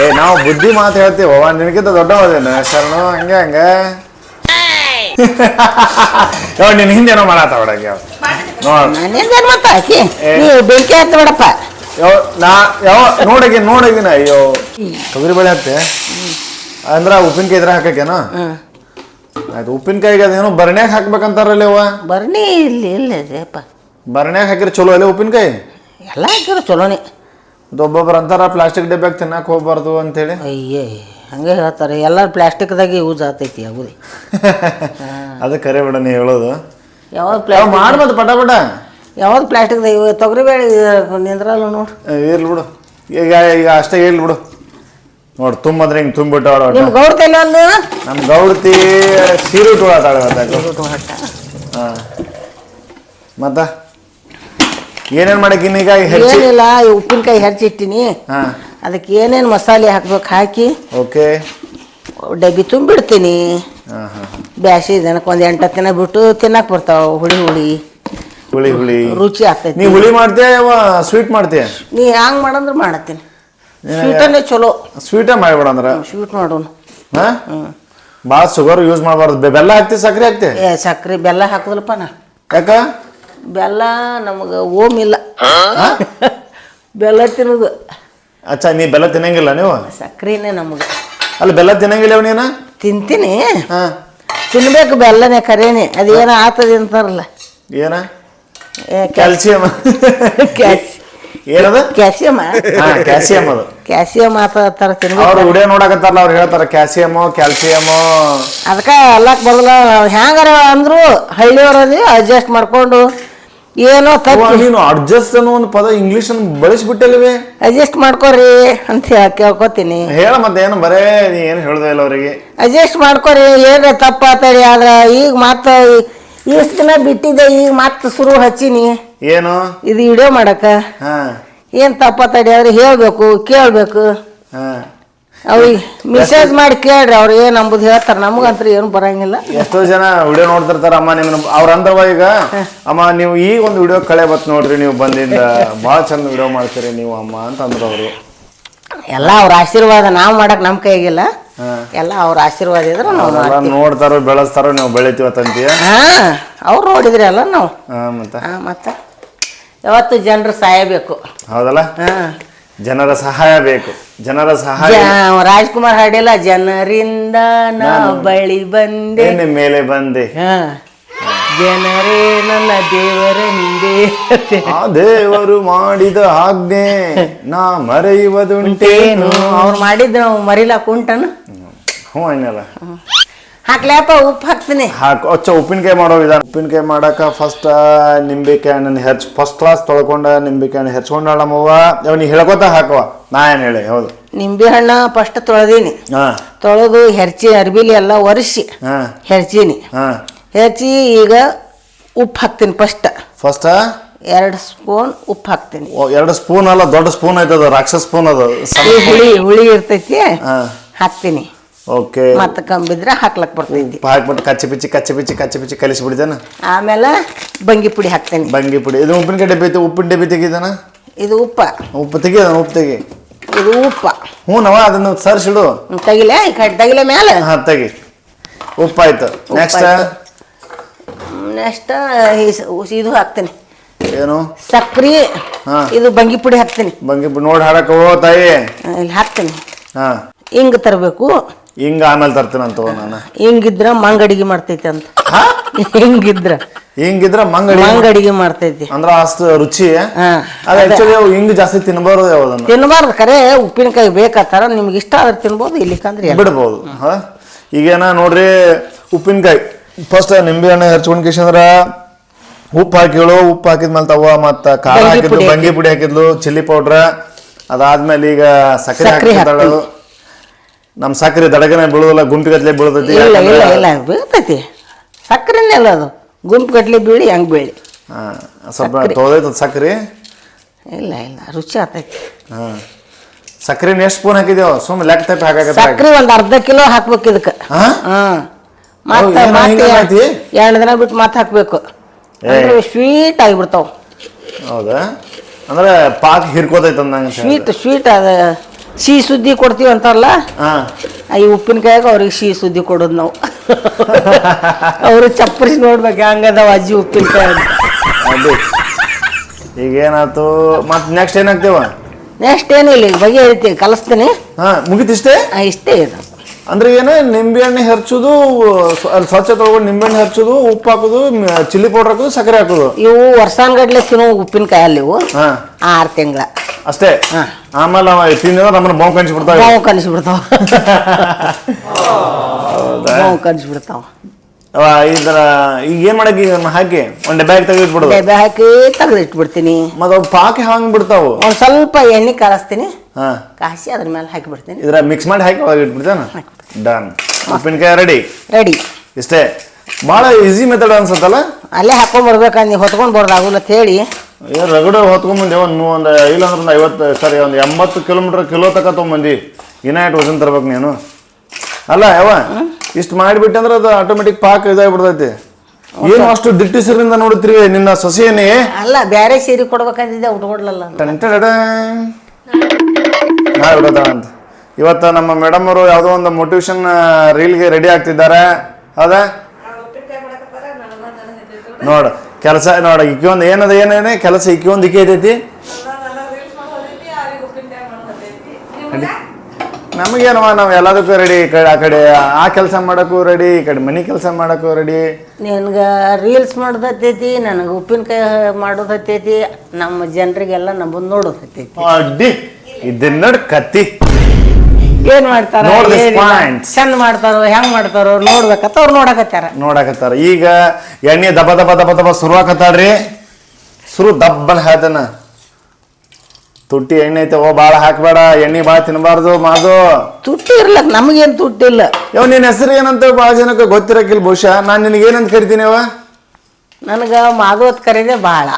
ಏ ನಾವು ಬುದ್ಧಿ ಮಾತು ಹೇಳ್ತೀವವ್ವ ನಿನಗಿಂತ ದೊಡ್ಡವದೇನು ಶರಣು ಹಂಗೆ ಹಂಗ. ನಿನ್ ಹಿಂದೇನೋ ಮಾಡಾತ ಅವಡಾಕಿ ನೋಡ್. ಬೆಂಕಿ ಹಚ್ಚಬೇಡಪ್ಪ. ಯಾವ ನಾ ಯಾವ ನೋಡಗಿ ನೋಡಗಿನ ಅಯ್ಯೋ. ತೊಗರಿ ಬೇಳೆ ಹತ್ತೆ? ಅಂದ್ರ ಉಪ್ಪಿನಕಾಯಿ ಇದ್ರ ಹಾಕಕ್ಕೇನ? ಹ್ಮ್. ಆಯ್ತು ಉಪ್ಪಿನಕಾಯಿಗೆ ಅದೇನು ಬರ್ಣ್ಯಾಗ ಹಾಕ್ಬೇಕಂತಾರಲ್ಲ ಅವ ಬರ್ಣಿ ಇಲ್ಲಿ ಇಲ್ಲ ರೇಪ ಬರ್ಣ್ಯಾಗ ಹಾಕಿದ್ರೆ ಚಲೋ ಅಲ್ಲೇ ಉಪ್ಪಿನಕಾಯಿ? ಎಲ್ಲ ಹಾಕಿದ್ರೆ ಚಲೋನೆ. ಒಬ್ಬೊಬ್ರು ಅಂತಾರ ಪ್ಲಾಸ್ಟಿಕ್ ಡಬ್ಬ್ಯಾಗ ತಿನ್ನಕ್ಕೆ ಹೋಗ್ಬಾರ್ದು ಅಂತೇಳಿ. ಅಯ್ಯೇ ಹಂಗೆ ಹೇಳ್ತಾರೆ. ಎಲ್ಲ ಪ್ಲಾಸ್ಟಿಕ್ದಾಗೆ ಯೂಸ್ ಆಗ್ತೈತಿ ಯಾವುದೇ. ಅದು ಕರೆ ಬಿಡ ನೀ ಹೇಳೋದು. ಯಾವಾಗ ಪ್ಲಾ ಪ್ಲಾಸ್ಟಿಕ್ ಮಾಡ್ ಮತ್ತೆ ಪಟ? ಪಟ ಯಾವಾಗ ಪ್ಲಾಸ್ಟಿಕ್ದಾಗ ತೊಗರಿಬೇಳೆ ನಿಂದ್ರಲ್ಲ ನೋಡು. ಇರ್ಲಿ ಬಿಡು. ಈಗ ಈಗ ಅಷ್ಟೇ ಇರ್ಲಿ ಬಿಡು. ನೋಡು ತುಂಬಂದ್ರೆ ಹಿಂಗೆ ತುಂಬಿಟ್ಟವ್ರ ನಿಮ್ಮ ಗೌಡ ಕೈಲಿ ಒಂದು ನಮ್ಮ ಗೌಡತಿ ಸೀರೆ ಉಟ್ಕೊಳತಾಳೆ ಹಾಂ. ಮತ್ತ? ಏನೇನು ಮಾಡಕ್ಕೆ ಹೆಚ್ಚಿ ಏನಿಲ್ಲ ಈ ಉಪ್ಪಿನಕಾಯಿ ಹೆಚ್ಚಿಟ್ಟಿನಿ ಹಾಂ. ಅದಕ್ಕೆ ಏನೇನು ಮಸಾಲೆ ಹಾಕ್ಬೇಕು ಹಾಕಿ. ಓಕೆ. ಡಬ್ಬಿ ತುಂಬಿಡ್ತೀನಿ. ಹಾಂ ಹಾಂ. ಬ್ಯಾಸಿ ದಿನಕ್ಕೆ ಒಂದು ಎಂಟು ಹತ್ತು ದಿನ ಬಿಟ್ಟು ತಿನ್ನಕ್ಕೆ ಬರ್ತಾವ ಹುಳಿ ಹುಳಿ. ಹುಳಿ ಹುಳಿ. ರುಚಿ ಆಗ್ತೈತಿ. ನೀ ಹುಳಿ ಮಾಡ್ತೀಯ ಸ್ವೀಟ್ ಮಾಡ್ತೀಯ? ನೀ ಹಂಗೆ ಮಾಡಂದ್ರೆ ಮಾಡತ್ತೀನಿ. ಸ್ವೀಟನ್ನೇ ಚಲೋ. ಸ್ವೀಟೇ ಮಾಡಿಬಿಡ ಅಂದ್ರೆ. ಸ್ವೀಟ್ ಮಾಡೋಣ ಹಾಂ? ಭಾಳ ಶುಗರ್ ಯೂಸ್ ಮಾಡಬಾರ್ದು. ಬೆಲ್ಲ ಹಾಕ್ತಿ ಸಕ್ಕರೆ ಹಾಕ್ತಿ? ಏ ಸಕ್ರೆ ಬೆಲ್ಲ ಹಾಕುದಿಲ್ಲಪ್ಪ ನಾ. ಯಾಕ? ಬೆಲ್ಲ ನಮಗೆ ಓಮ್ ಇಲ್ಲ. ಬೆಲ್ಲ ತಿನ್ನೋದು. ಅಚ್ಚಾ ನೀ ಬೆಲ್ಲ ತಿನ್ನಂಗಿಲ್ಲ ನೀವು? ಸಕ್ಕರೆನೇ ನಮಗೆ. ಅಲ್ಲ ಬೆಲ್ಲ ತಿನ್ನಂಗಿಲ್ಲ ಅವ್ ನೀನು? ತಿಂತೀನಿ. ಹಾಂ. ತಿನ್ಬೇಕು ಬೆಲ್ಲನೇ ಕರೇನೆ. ಅದೇನೋ ಆತದೆ ಅಂತಾರಲ್ಲ. ಏನ? ಕ್ಯಾಲ್ಸಿಯಂ. ಕ್ಯಾಸ್ ಏನದ? ಕ್ಯಾಲ್ಸಿಯಮ್ ಹಾ ಕ್ಯಾಲ್ಸಿಯಂ ಅದು. ಕ್ಯಾಲ್ಸಿಯಮ್ ಆತರ ತಿನ್ಬೇಕು. ಅವ್ರು ವಿಡಿಯೋ ನೋಡಕತ್ತಾರಲ್ಲ ಅವ್ರು ಹೇಳ್ತಾರ ಕ್ಯಾಲ್ಸಿಯಮ್ ಕ್ಯಾಲ್ಸಿಯಮು ಅದಕ್ಕೆ ಅಲ್ಲಕ್ಕೆ ಬರಲ್ಲ ಹ್ಯಾಂಗಾರ ಅಂದ್ರು ಹಳ್ಳಿಯವರಲ್ಲಿ ಅಡ್ಜಸ್ಟ್ ಮಾಡ್ಕೊಂಡು ಏನೋ ತಪ್ಪು. ನೀನು ಅಡ್ಜಸ್ಟ್ ಅನ್ನೋ ಒಂದು ಪದ ಇಂಗ್ಲಿಷ್ ಅನ್ನು ಬಳಸ್ಬಿಟ್ಟಲ್ವೇ ಅಡ್ಜಸ್ಟ್ ಮಾಡ್ಕೊರಿ ಅಂತ ಹೇಳಿ ಕೇಳ್ಕೊತೀನಿ. ಹೇಳ ಮತ್ತೆ ಏನು ಬರೇ ನೀ ಏನು ಹೇಳ್ದೆ ಇಲ್ಲ ಅವರಿಗೆ. ಅಡ್ಜಸ್ಟ್ ಮಾಡ್ಕೊರಿ ಏನ್ರ ತಪ್ಪಾತಡಿ ಆದ್ರೆ ಈಗ ಮತ್ತೆ ಇಷ್ಟು ದಿನ ಬಿಟ್ಟಿದ್ದೆ ಈಗ ಮತ್ತೆ ಶುರು ಹಚ್ಚಿನಿ. ಏನು? ಇದು ವಿಡಿಯೋ ಮಾಡಕ ಹಾ. ಏನು ತಪ್ಪಾತಡಿ ಆದ್ರೆ ಹೇಳ್ಬೇಕು ಕೇಳಬೇಕು. ಹಾ. ಅವ್ರಿಗೆ ಮೆಸೇಜ್ ಮಾಡಿ ಕೇಳ್ರಿ ಅವ್ರು ಏನು ಅಂಬುದು ಹೇಳ್ತಾರೆ ನಮಗಂತ್ರ ಏನು ಬರಂಗಿಲ್ಲ. ಎಷ್ಟೋ ಜನ ವಿಡಿಯೋ ನೋಡ್ತಿರ್ತಾರ ಅಮ್ಮ ನಿಮ್ಮ ಅವ್ರ ಅಂದವ ಈಗ? ಅಮ್ಮ ನೀವು ಈ ಒಂದು ವಿಡಿಯೋ ಕಳೆ ಬತ್ ನೋಡ್ರಿ ನೀವು ಬಂದಿಂದ. ಭಾಳ ಚಂದ ವಿಡಿಯೋ ಮಾಡ್ತೀರಿ ನೀವು ಅಮ್ಮ ಅಂತ ಅಂದ್ರು ಅವರು. ಎಲ್ಲ ಅವ್ರ ಆಶೀರ್ವಾದ ನಾವು ಮಾಡಕ್ ನಮ್ಮ ಕೈಗಿಲ್ಲ. ಹಾ. ಎಲ್ಲ ಅವ್ರ ಆಶೀರ್ವಾದ ಇದ್ರೆ ನಾವು ನೋಡ್ತಾರೋ ಬೆಳೆಸ್ತಾರೋ ನೀವು ಬೆಳಿತೀವತ್ತಂತೀಯ? ಹಾ ಅವ್ರು ನೋಡಿದ್ರಿ ಅಲ್ಲ ನಾವು. ಹಾ ಮತ್ತೆ? ಹಾ ಮತ್ತೆ? ಯಾವತ್ತು ಜನರು ಸಾಯಬೇಕು ಹೌದಲ್ಲ? ಹಾ. ಜನರ ಸಹಾಯ ಬೇಕು. ಜನರ ಸಹಾಯ ಜ- ರಾಜ್ಕುಮಾರ್ ಹಾಡಿಲ್ಲ ಜನರಿಂದ ನಾ ಬಳಿ ಬಂದೆ. ನಿಮ್ಮ ಮೇಲೆ ಬಂದೆ? ಹಾ. ಜನರೇ ನನ್ನ ದೇವರ ಆ ದೇವರು ಮಾಡಿದ ಆಜ್ಞೆ ನಾ ಮರೆಯುವುದುಂಟೇನು? ಅವ್ರು ಮಾಡಿದ್ದು ನಾವು ಮರಿಲಾಕ ಉಂಟನು ಹ್ಞೂ ಅನ್ನಲ್ಲ ಹಾಕ್ಲಪ್ಪ ಉಪ್ಪು ಹಾಕ್ತೀನಿ. ಹಾಕ್ ಅಚ್ಚ ಉಪ್ಪಿನಕಾಯಿ ಮಾಡೋ ವಿಧಾನ. ಉಪ್ಪಿನಕಾಯಿ ಮಾಡಕ ಫಸ್ಟ್ ನಿಂಬೆಕಾಯಿ ಹಣ್ಣನ್ನು ಹೆಚ್ ಫಸ್ಟ್ ಕ್ಲಾಸ್ ತೊಳ್ಕೊಂಡ ನಿಂಬೆಕಾಯಿ ಹಣ್ಣು ಹೆಚ್ಕೊಂಡಾಳ ನಮ್ಮವ್ವ. ಯಾವ ನೀ ಹೇಳ್ಕೊತ ಹಾಕವ ನಾ ಏನು ಹೇಳಿ ಹೌದು. ನಿಂಬೆ ಹಣ್ಣ ಫಸ್ಟ್ ತೊಳೆದೀನಿ. ಹಾ. ತೊಳೆದು ಹೆರ್ಚಿ ಅರ್ಬಿಲಿ ಎಲ್ಲ ಒರೆಸಿ ಹಾ. ಹೆರ್ಚೀನಿ. ಹಾ. ಹೆಚ್ಚಿ ಈಗ ಉಪ್ಪು ಹಾಕ್ತೀನಿ ಫಸ್ಟ್ ಫಸ್ಟ್ ಎರಡು ಸ್ಪೂನ್ ಉಪ್ಪು ಹಾಕ್ತೀನಿ. ಎರಡು ಸ್ಪೂನ್ ಅಲ್ಲ ದೊಡ್ಡ ಸ್ಪೂನ್ ಐತದ ರಾಕ್ಷಸ ಸ್ಪೂನ್ ಅದು. ಈ ಹುಳಿ ಹುಳಿ ಇರ್ತೈತಿ. ಹಾ. ಹಾಕ್ತೀನಿ. ಓಕೆ. ಮತ್ತೆ ಕಂಬಿದ್ರೆ ಹಾಕ್ಲಕ್ ಬರ್ತೀನಿ ಹಾಕ್ಬಿಟ್ಟು ಕಚ್ಚಿ ಪಿಚ್ಚಿ ಕಚ್ಚಿ ಪಿಚ್ಚಿ ಕಚ್ಚಿ ಪಿಚ್ಚಿ ಕಲಿಸ್ಬಿಡ್ತೇನ ಆಮೇಲೆ ಬಂಗಿ ಪುಡಿ ಹಾಕ್ತೀನಿ. ಬಂಗಿ ಪುಡಿ. ಇದು ಉಪ್ಪಿನಕಾಯಿ ಡಬ್ಬಿ ಐತಿ ಉಪ್ಪಿನ ಡಬ್ಬಿ ತೆಗಿದಾನ ಇದು ಉಪ್ಪ. ಉಪ್ಪು ತೆಗಿದಾನ ಉಪ್ಪು ತೆಗಿ. ಇದು ಉಪ್ಪ. ಹ್ಞೂ ನವ ಅದನ್ನು ಸರ್ಸಿಡು ತೆಗಿಲೆ? ಈ ಕಡೆ ತೆಗಿಲೆ ಮೇಲೆ? ಹಾ ತೆಗಿ. ಉಪ್ಪಾಯ್ತು. ನೆಕ್ಸ್ಟ್ ನೆಕ್ಸ್ಟ್ ಇದು ಹಾಕ್ತೀನಿ. ಏನು? ಸಕ್ರಿ. ಇದು ಬಂಗಿ ಪುಡಿ ಹಾಕ್ತೀನಿ. ಬಂಗಿ ಪುಡಿ ನೋಡಿ ಹಾಡಕ್ಕೆ ತಾಯಿ. ಇಲ್ಲಿ ಹಾಕ್ತೀನಿ. ಹಾ. ಹಿಂಗ್ ತರಬೇಕು. ಹಿಂಗ ಆಮೇಲೆ ತರ್ತೀನಂತ ನಾನು. ಹಿಂಗಿದ್ರ ಮಂಗ ಅಡಿಗೆ ಮಾಡ್ತೈತಿ ಅಂತ. ಹಿಂಗಿದ್ರ. ಹಿಂಗಿದ್ರ ಮಂಗಡಿ ಮಂಗ ಅಡಿಗೆ ಮಾಡ್ತೈತಿ. ಅಂದ್ರ ಅಷ್ಟು ರುಚಿ. ಅದು ಆಕ್ಚುಲಿ ಹಿಂಗ್ ಜಾಸ್ತಿ ತಿನ್ಬಾರ್ದು ಯಾವ್ದನ್ನ. ತಿನ್ನಬಾರ್ದು ಕರೆ ಉಪ್ಪಿನಕಾಯಿ ಬೇಕಾತಾರ ನಿಮ್ಗೆ ಇಷ್ಟ ಆದ್ರೆ ತಿನ್ಬೋದು ಇಲ್ಲಿ ಕಂದ್ರೆ ಬಿಡ್ಬೋದು. ಹಾ? ಈಗೇನ ನೋಡ್ರಿ ಉಪ್ಪಿನಕಾಯಿ. ಫಸ್ಟ್ ನಿಂಬೆ ಹಣ್ಣು ಹೆರ್ಚ್ಕೊಂಡ್ ಕಿಶಂದ್ರ ಉಪ್ಪು ಹಾಕಿಳು ಉಪ್ಪು ಹಾಕಿದ್ಮೇಲೆ ತವ ಮತ್ತ ಖಾರ ಹಾಕಿದ್ಲು ಬಂಗಿ ಪುಡಿ ಹಾಕಿದ್ಲು ಚಿಲ್ಲಿ ಪೌಡ್ರ. ಅದಾದ್ಮೇಲೆ ಈಗ ಸಕ್ಕರೆ ಹಾಕಿ ಹಾಕಿದ್ದಾಳು ನಮ್ ಸಕ್ಕರೆ ದಡಗನೆ ಗುಂಪು ಗುಂಪಿಗತ್ಲೆ ಬೀಳ್ತೈತಿ ಇಲ್ಲ ಇಲ್ಲ ಇಲ್ಲ ಬೀಳ್ತೈತಿ. ಸಕ್ಕರೆನೇ ಅಲ್ಲ ಅದು. ಗುಂಪು ಗಟ್ಲೆ ಬೀಳಿ ಹಂಗೆ ಬೀಳಿ. ಹಾಂ ಸ್ವಲ್ಪ ತೊಳೆದೈತದ ಸಕ್ಕರೆ ಇಲ್ಲ ಇಲ್ಲ ರುಚಿ ಆಗ್ತೈತಿ. ಹಾಂ. ಸಕ್ಕರೆ ಎಷ್ಟು ಸ್ಪೂನ್ ಹಾಕಿದೇವ ಸುಮ್ಮನೆ ಲೆಕ್ಕ ತಪ್ಪಿ ಹಾಕಾಕ ಸಕ್ಕರೆ ಒಂದು ಅರ್ಧ ಕಿಲೋ ಹಾಕ್ಬೇಕು ಇದಕ್ಕೆ. ಹಾ. ಹಾಂ ಮತ್ತೆ ಏನೋ ಮತ್ತೆ ಮಾಡೈತಿ? ಎರಡು ದಿನ ಬಿಟ್ಟು ಮತ್ತೆ ಹಾಕಬೇಕು. ಸ್ವೀಟ್ ಆಗಿಬಿಡ್ತಾವೆ. ಹೌದಾ? ಅಂದ್ರೆ ಪಾಕ್ ಹಿರ್ಕೋತೈತೆ ಅಂದಂಗೆ ಸ್ವೀಟ್ ಸ್ವೀಟ್ ಅದ ಸಿಹಿ ಸುದ್ದಿ ಕೊಡ್ತೀವಿ ಅಂತಾರಲ್ಲ? ಈ ಉಪ್ಪಿನಕಾಯಾಗ ಅವ್ರಿಗೆ ಸಿಹಿ ಸುದ್ದಿ ಕೊಡೋದು ನಾವು. ಅವರು ಚಪ್ಪರಿಸಿ ನೋಡ್ಬೇಕು ಹಂಗದಾವ ಅಜ್ಜಿ ಉಪ್ಪಿನಕಾಯಿ ಅದು ಅದೇ. ಈಗ ಏನಾಯ್ತು ಮತ್ತೆ ನೆಕ್ಸ್ಟ್ ಏನಾಗ್ತೇವ? ನೆಕ್ಸ್ಟ್ ಏನಿಲ್ಲ ಈಗ ಹೇಳ್ತೀನಿ ಕಲಿಸ್ತೀನಿ. ಹಾಂ ಮುಗಿತಿಷ್ಟೇ ಇಷ್ಟೇ ಇದು. ಅಂದ್ರೆ ಏನು ನಿಂಬೆ ಹಣ್ಣೆ ಹರ್ಚುದು ಸ್ವಚ್ಛ ತೊಗೊಂಡು ನಿಂಬೆ ಹಣ್ಣು ಹರ್ಚುದು ಉಪ್ಪು ಹಾಕುದು ಚಿಲ್ಲಿ ಪೌಡರ್ ಹಾಕುದು ಸಕ್ಕರೆ ಹಾಕುದು. ಇವು ವರ್ಷಾನ್ಗಟ್ಲೆ ತಿನ್ನೋ ಉಪ್ಪಿನಕಾಯಿ ಅಲ್ಲಿ ಇವು ಆರು ತಿಂಗಳ. ಅಷ್ಟೇ. ಆಮೇಲೆ ಅವ ತಿಂದ ನಮ್ಮನ್ನ ಬಾವು ಬೋಂ ಬಾವು ಕಲಿಸ್ಬಿಡ್ತಾವ ಬಾವು ಕಲಿಸ್ಬಿಡ್ತಾವ ಅವ ಇದರ ಈಗ ಏನ್ ಮಾಡಕ್ ಈಗ ಹಾಕಿ? ಒಂದ್ ಡಬ್ಬೆ ಹಾಕಿ ತೆಗೆದಿಟ್ಬಿಡೋದು? ಡಬ್ಬೆ ಹಾಕಿ ತೆಗೆದಿಟ್ಬಿಡ್ತೀನಿ. ಮತ್ತೆ ಪಾಕಿ ಪಾಕ ಬಿಡ್ತಾವ ಬಿಡ್ತಾವು. ಒಂದು ಸ್ವಲ್ಪ ಎಣ್ಣೆ ಕಾಯಿಸ್ತೀನಿ ಹಾ. ಕಾಸಿ ಅದ್ರ ಮೇಲೆ ಹಾಕಿಬಿಡ್ತೀನಿ ಇದ್ರ ಮಿಕ್ಸ್ ಮಾಡಿ ಹಾಕಿ ಒಳಗೆ ಇಟ್ಬಿಡ್ತೇನೆ ಡನ್ ಉಪ್ಪಿನಕಾಯಿ ರೆಡಿ ರೆಡಿ ಇಷ್ಟೇ. ಭಾಳ ಈಸಿ ಮೆಥಡ್ ಅನ್ಸುತ್ತಲ್ಲ? ಅಲ್ಲೇ ಹಾಕೊಂಡ್ ನೀ ಹೊತ್ಕೊಂಡು ಬರೋದಾಗುಲ್ಲ ಅಂತ ಹೇಳಿ. ಏ ರಗಡ ಹೊತ್ಕೊಂಬಂದಿ ಒಂದು ಒಂದು ಇಲ್ಲ ಅಂದ್ರೆ ಒಂದು ಐವತ್ತು ಸರಿ ಒಂದು ಎಂಬತ್ತು ಕಿಲೋಮೀಟ್ರ್ ಕಿಲೋ ತಕ ತೊಗೊಂಬಂದಿ. ಇನ್ನಾಯ್ತು ವಜನ್ ತರ್ಬೇಕು ನೀನು? ಅಲ್ಲ ಯಾವ ಇಷ್ಟು ಮಾಡಿಬಿಟ್ಟಂದ್ರೆ ಅದು ಆಟೋಮೆಟಿಕ್ ಪಾಕ್ ಇದಾಗ್ಬಿಡ್ತೈತಿ. ಏನು ಅಷ್ಟು ದಿಟ್ಟಿಸರಿಂದ ನೋಡುತ್ತೀರಿ ನಿನ್ನ ಸೊಸೆಯನ್ನೇ? ಅಲ್ಲ ಬೇರೆ ಸೀರೆ ಕೊಡ್ಬೇಕಂದಿದ್ದೆ ಉಟ್ಕೊಡ್ಲಲ್ಲ ಟನ್ ಅಂತ ಇವತ್ತು ನಮ್ಮ ಮೇಡಮ್ ಅವರು ಯಾವುದೋ ಒಂದು ಮೋಟಿವೇಶನ್ ರೀಲ್ಗೆ ರೆಡಿ ಆಗ್ತಿದ್ದಾರೆ. ಅದೇ? ನೋಡ ಕೆಲಸ ನೋಡ ಇಕ್ಕಿ ಒಂದು ಏನದ? ಏನೇನೆ ಕೆಲಸ ಇಕ್ಕಿ ಒಂದು ಇಕ್ಕಿ ಐತೈತಿ ನಮಗೇನವ ನಾವು ಎಲ್ಲದಕ್ಕೂ ರೆಡಿ ಈ ಕಡೆ ಆ ಕಡೆ. ಆ ಕೆಲಸ ಮಾಡೋಕ್ಕೂ ರೆಡಿ ಈ ಕಡೆ ಮನೆ ಕೆಲಸ ಮಾಡೋಕ್ಕೂ ರೆಡಿ ನಿನ್ಗೆ ರೀಲ್ಸ್ ಮಾಡೋದತ್ತೈತಿ ನನಗೆ ಉಪ್ಪಿನಕಾಯಿ ಮಾಡೋದತ್ತೈತಿ ನಮ್ಮ ಜನರಿಗೆಲ್ಲ ನಮ್ಮನ್ನ ನೋಡೋದತ್ತೈತಿ ಅಡ್ಡಿ! ಇದನ್ನ ನೋಡಿ ಕತ್ತಿ. ಏನ್ ಮಾಡ್ತಾರ? ನೋಡ್ this ಏನಿಲ್ಲ. points. ಚಂದ ಮಾಡ್ತಾರೋ ಹೆಂಗ್ ಮಾಡ್ತಾರೋ ನೋಡ್ಬೇಕತ್ತ ಅವ್ರು ನೋಡಕತ್ತಾರ ನೋಡಕತ್ತಾರ. ಈಗ ಎಣ್ಣೆ ದಬ ದಬ ದಬ ದಬ ಶುರು ಹಾಕತ್ತಾಳ್ರಿ ಶುರು ದಬ್ಬನ ಹೇಳ್ತಾನ ತುಟ್ಟಿ ಎಣ್ಣೆ ಐತೆ ಓ ಭಾಳ ಹಾಕ್ಬೇಡ. ಎಣ್ಣೆ ಭಾಳ ತಿನ್ನಬಾರ್ದು ಮಾದು ತುಟ್ಟಿ ಇರ್ಲಕ್ ನಮಗೇನ್ ತುಟ್ಟಿಲ್ಲ ಯಾವ ನಿನ್ನ ಹೆಸರು ಏನಂತ ಭಾಳ ಜನಕ್ಕೆ ಗೊತ್ತಿರಕ್ಕಿಲ್ಲ ಬಹುಶಃ. ನಾನು ನಿನಗೆ ಏನಂತ ಕರಿತೀನಿ ಅವ ನನಗ ಅಂತ ಕರೀದೆ ಭಾಳ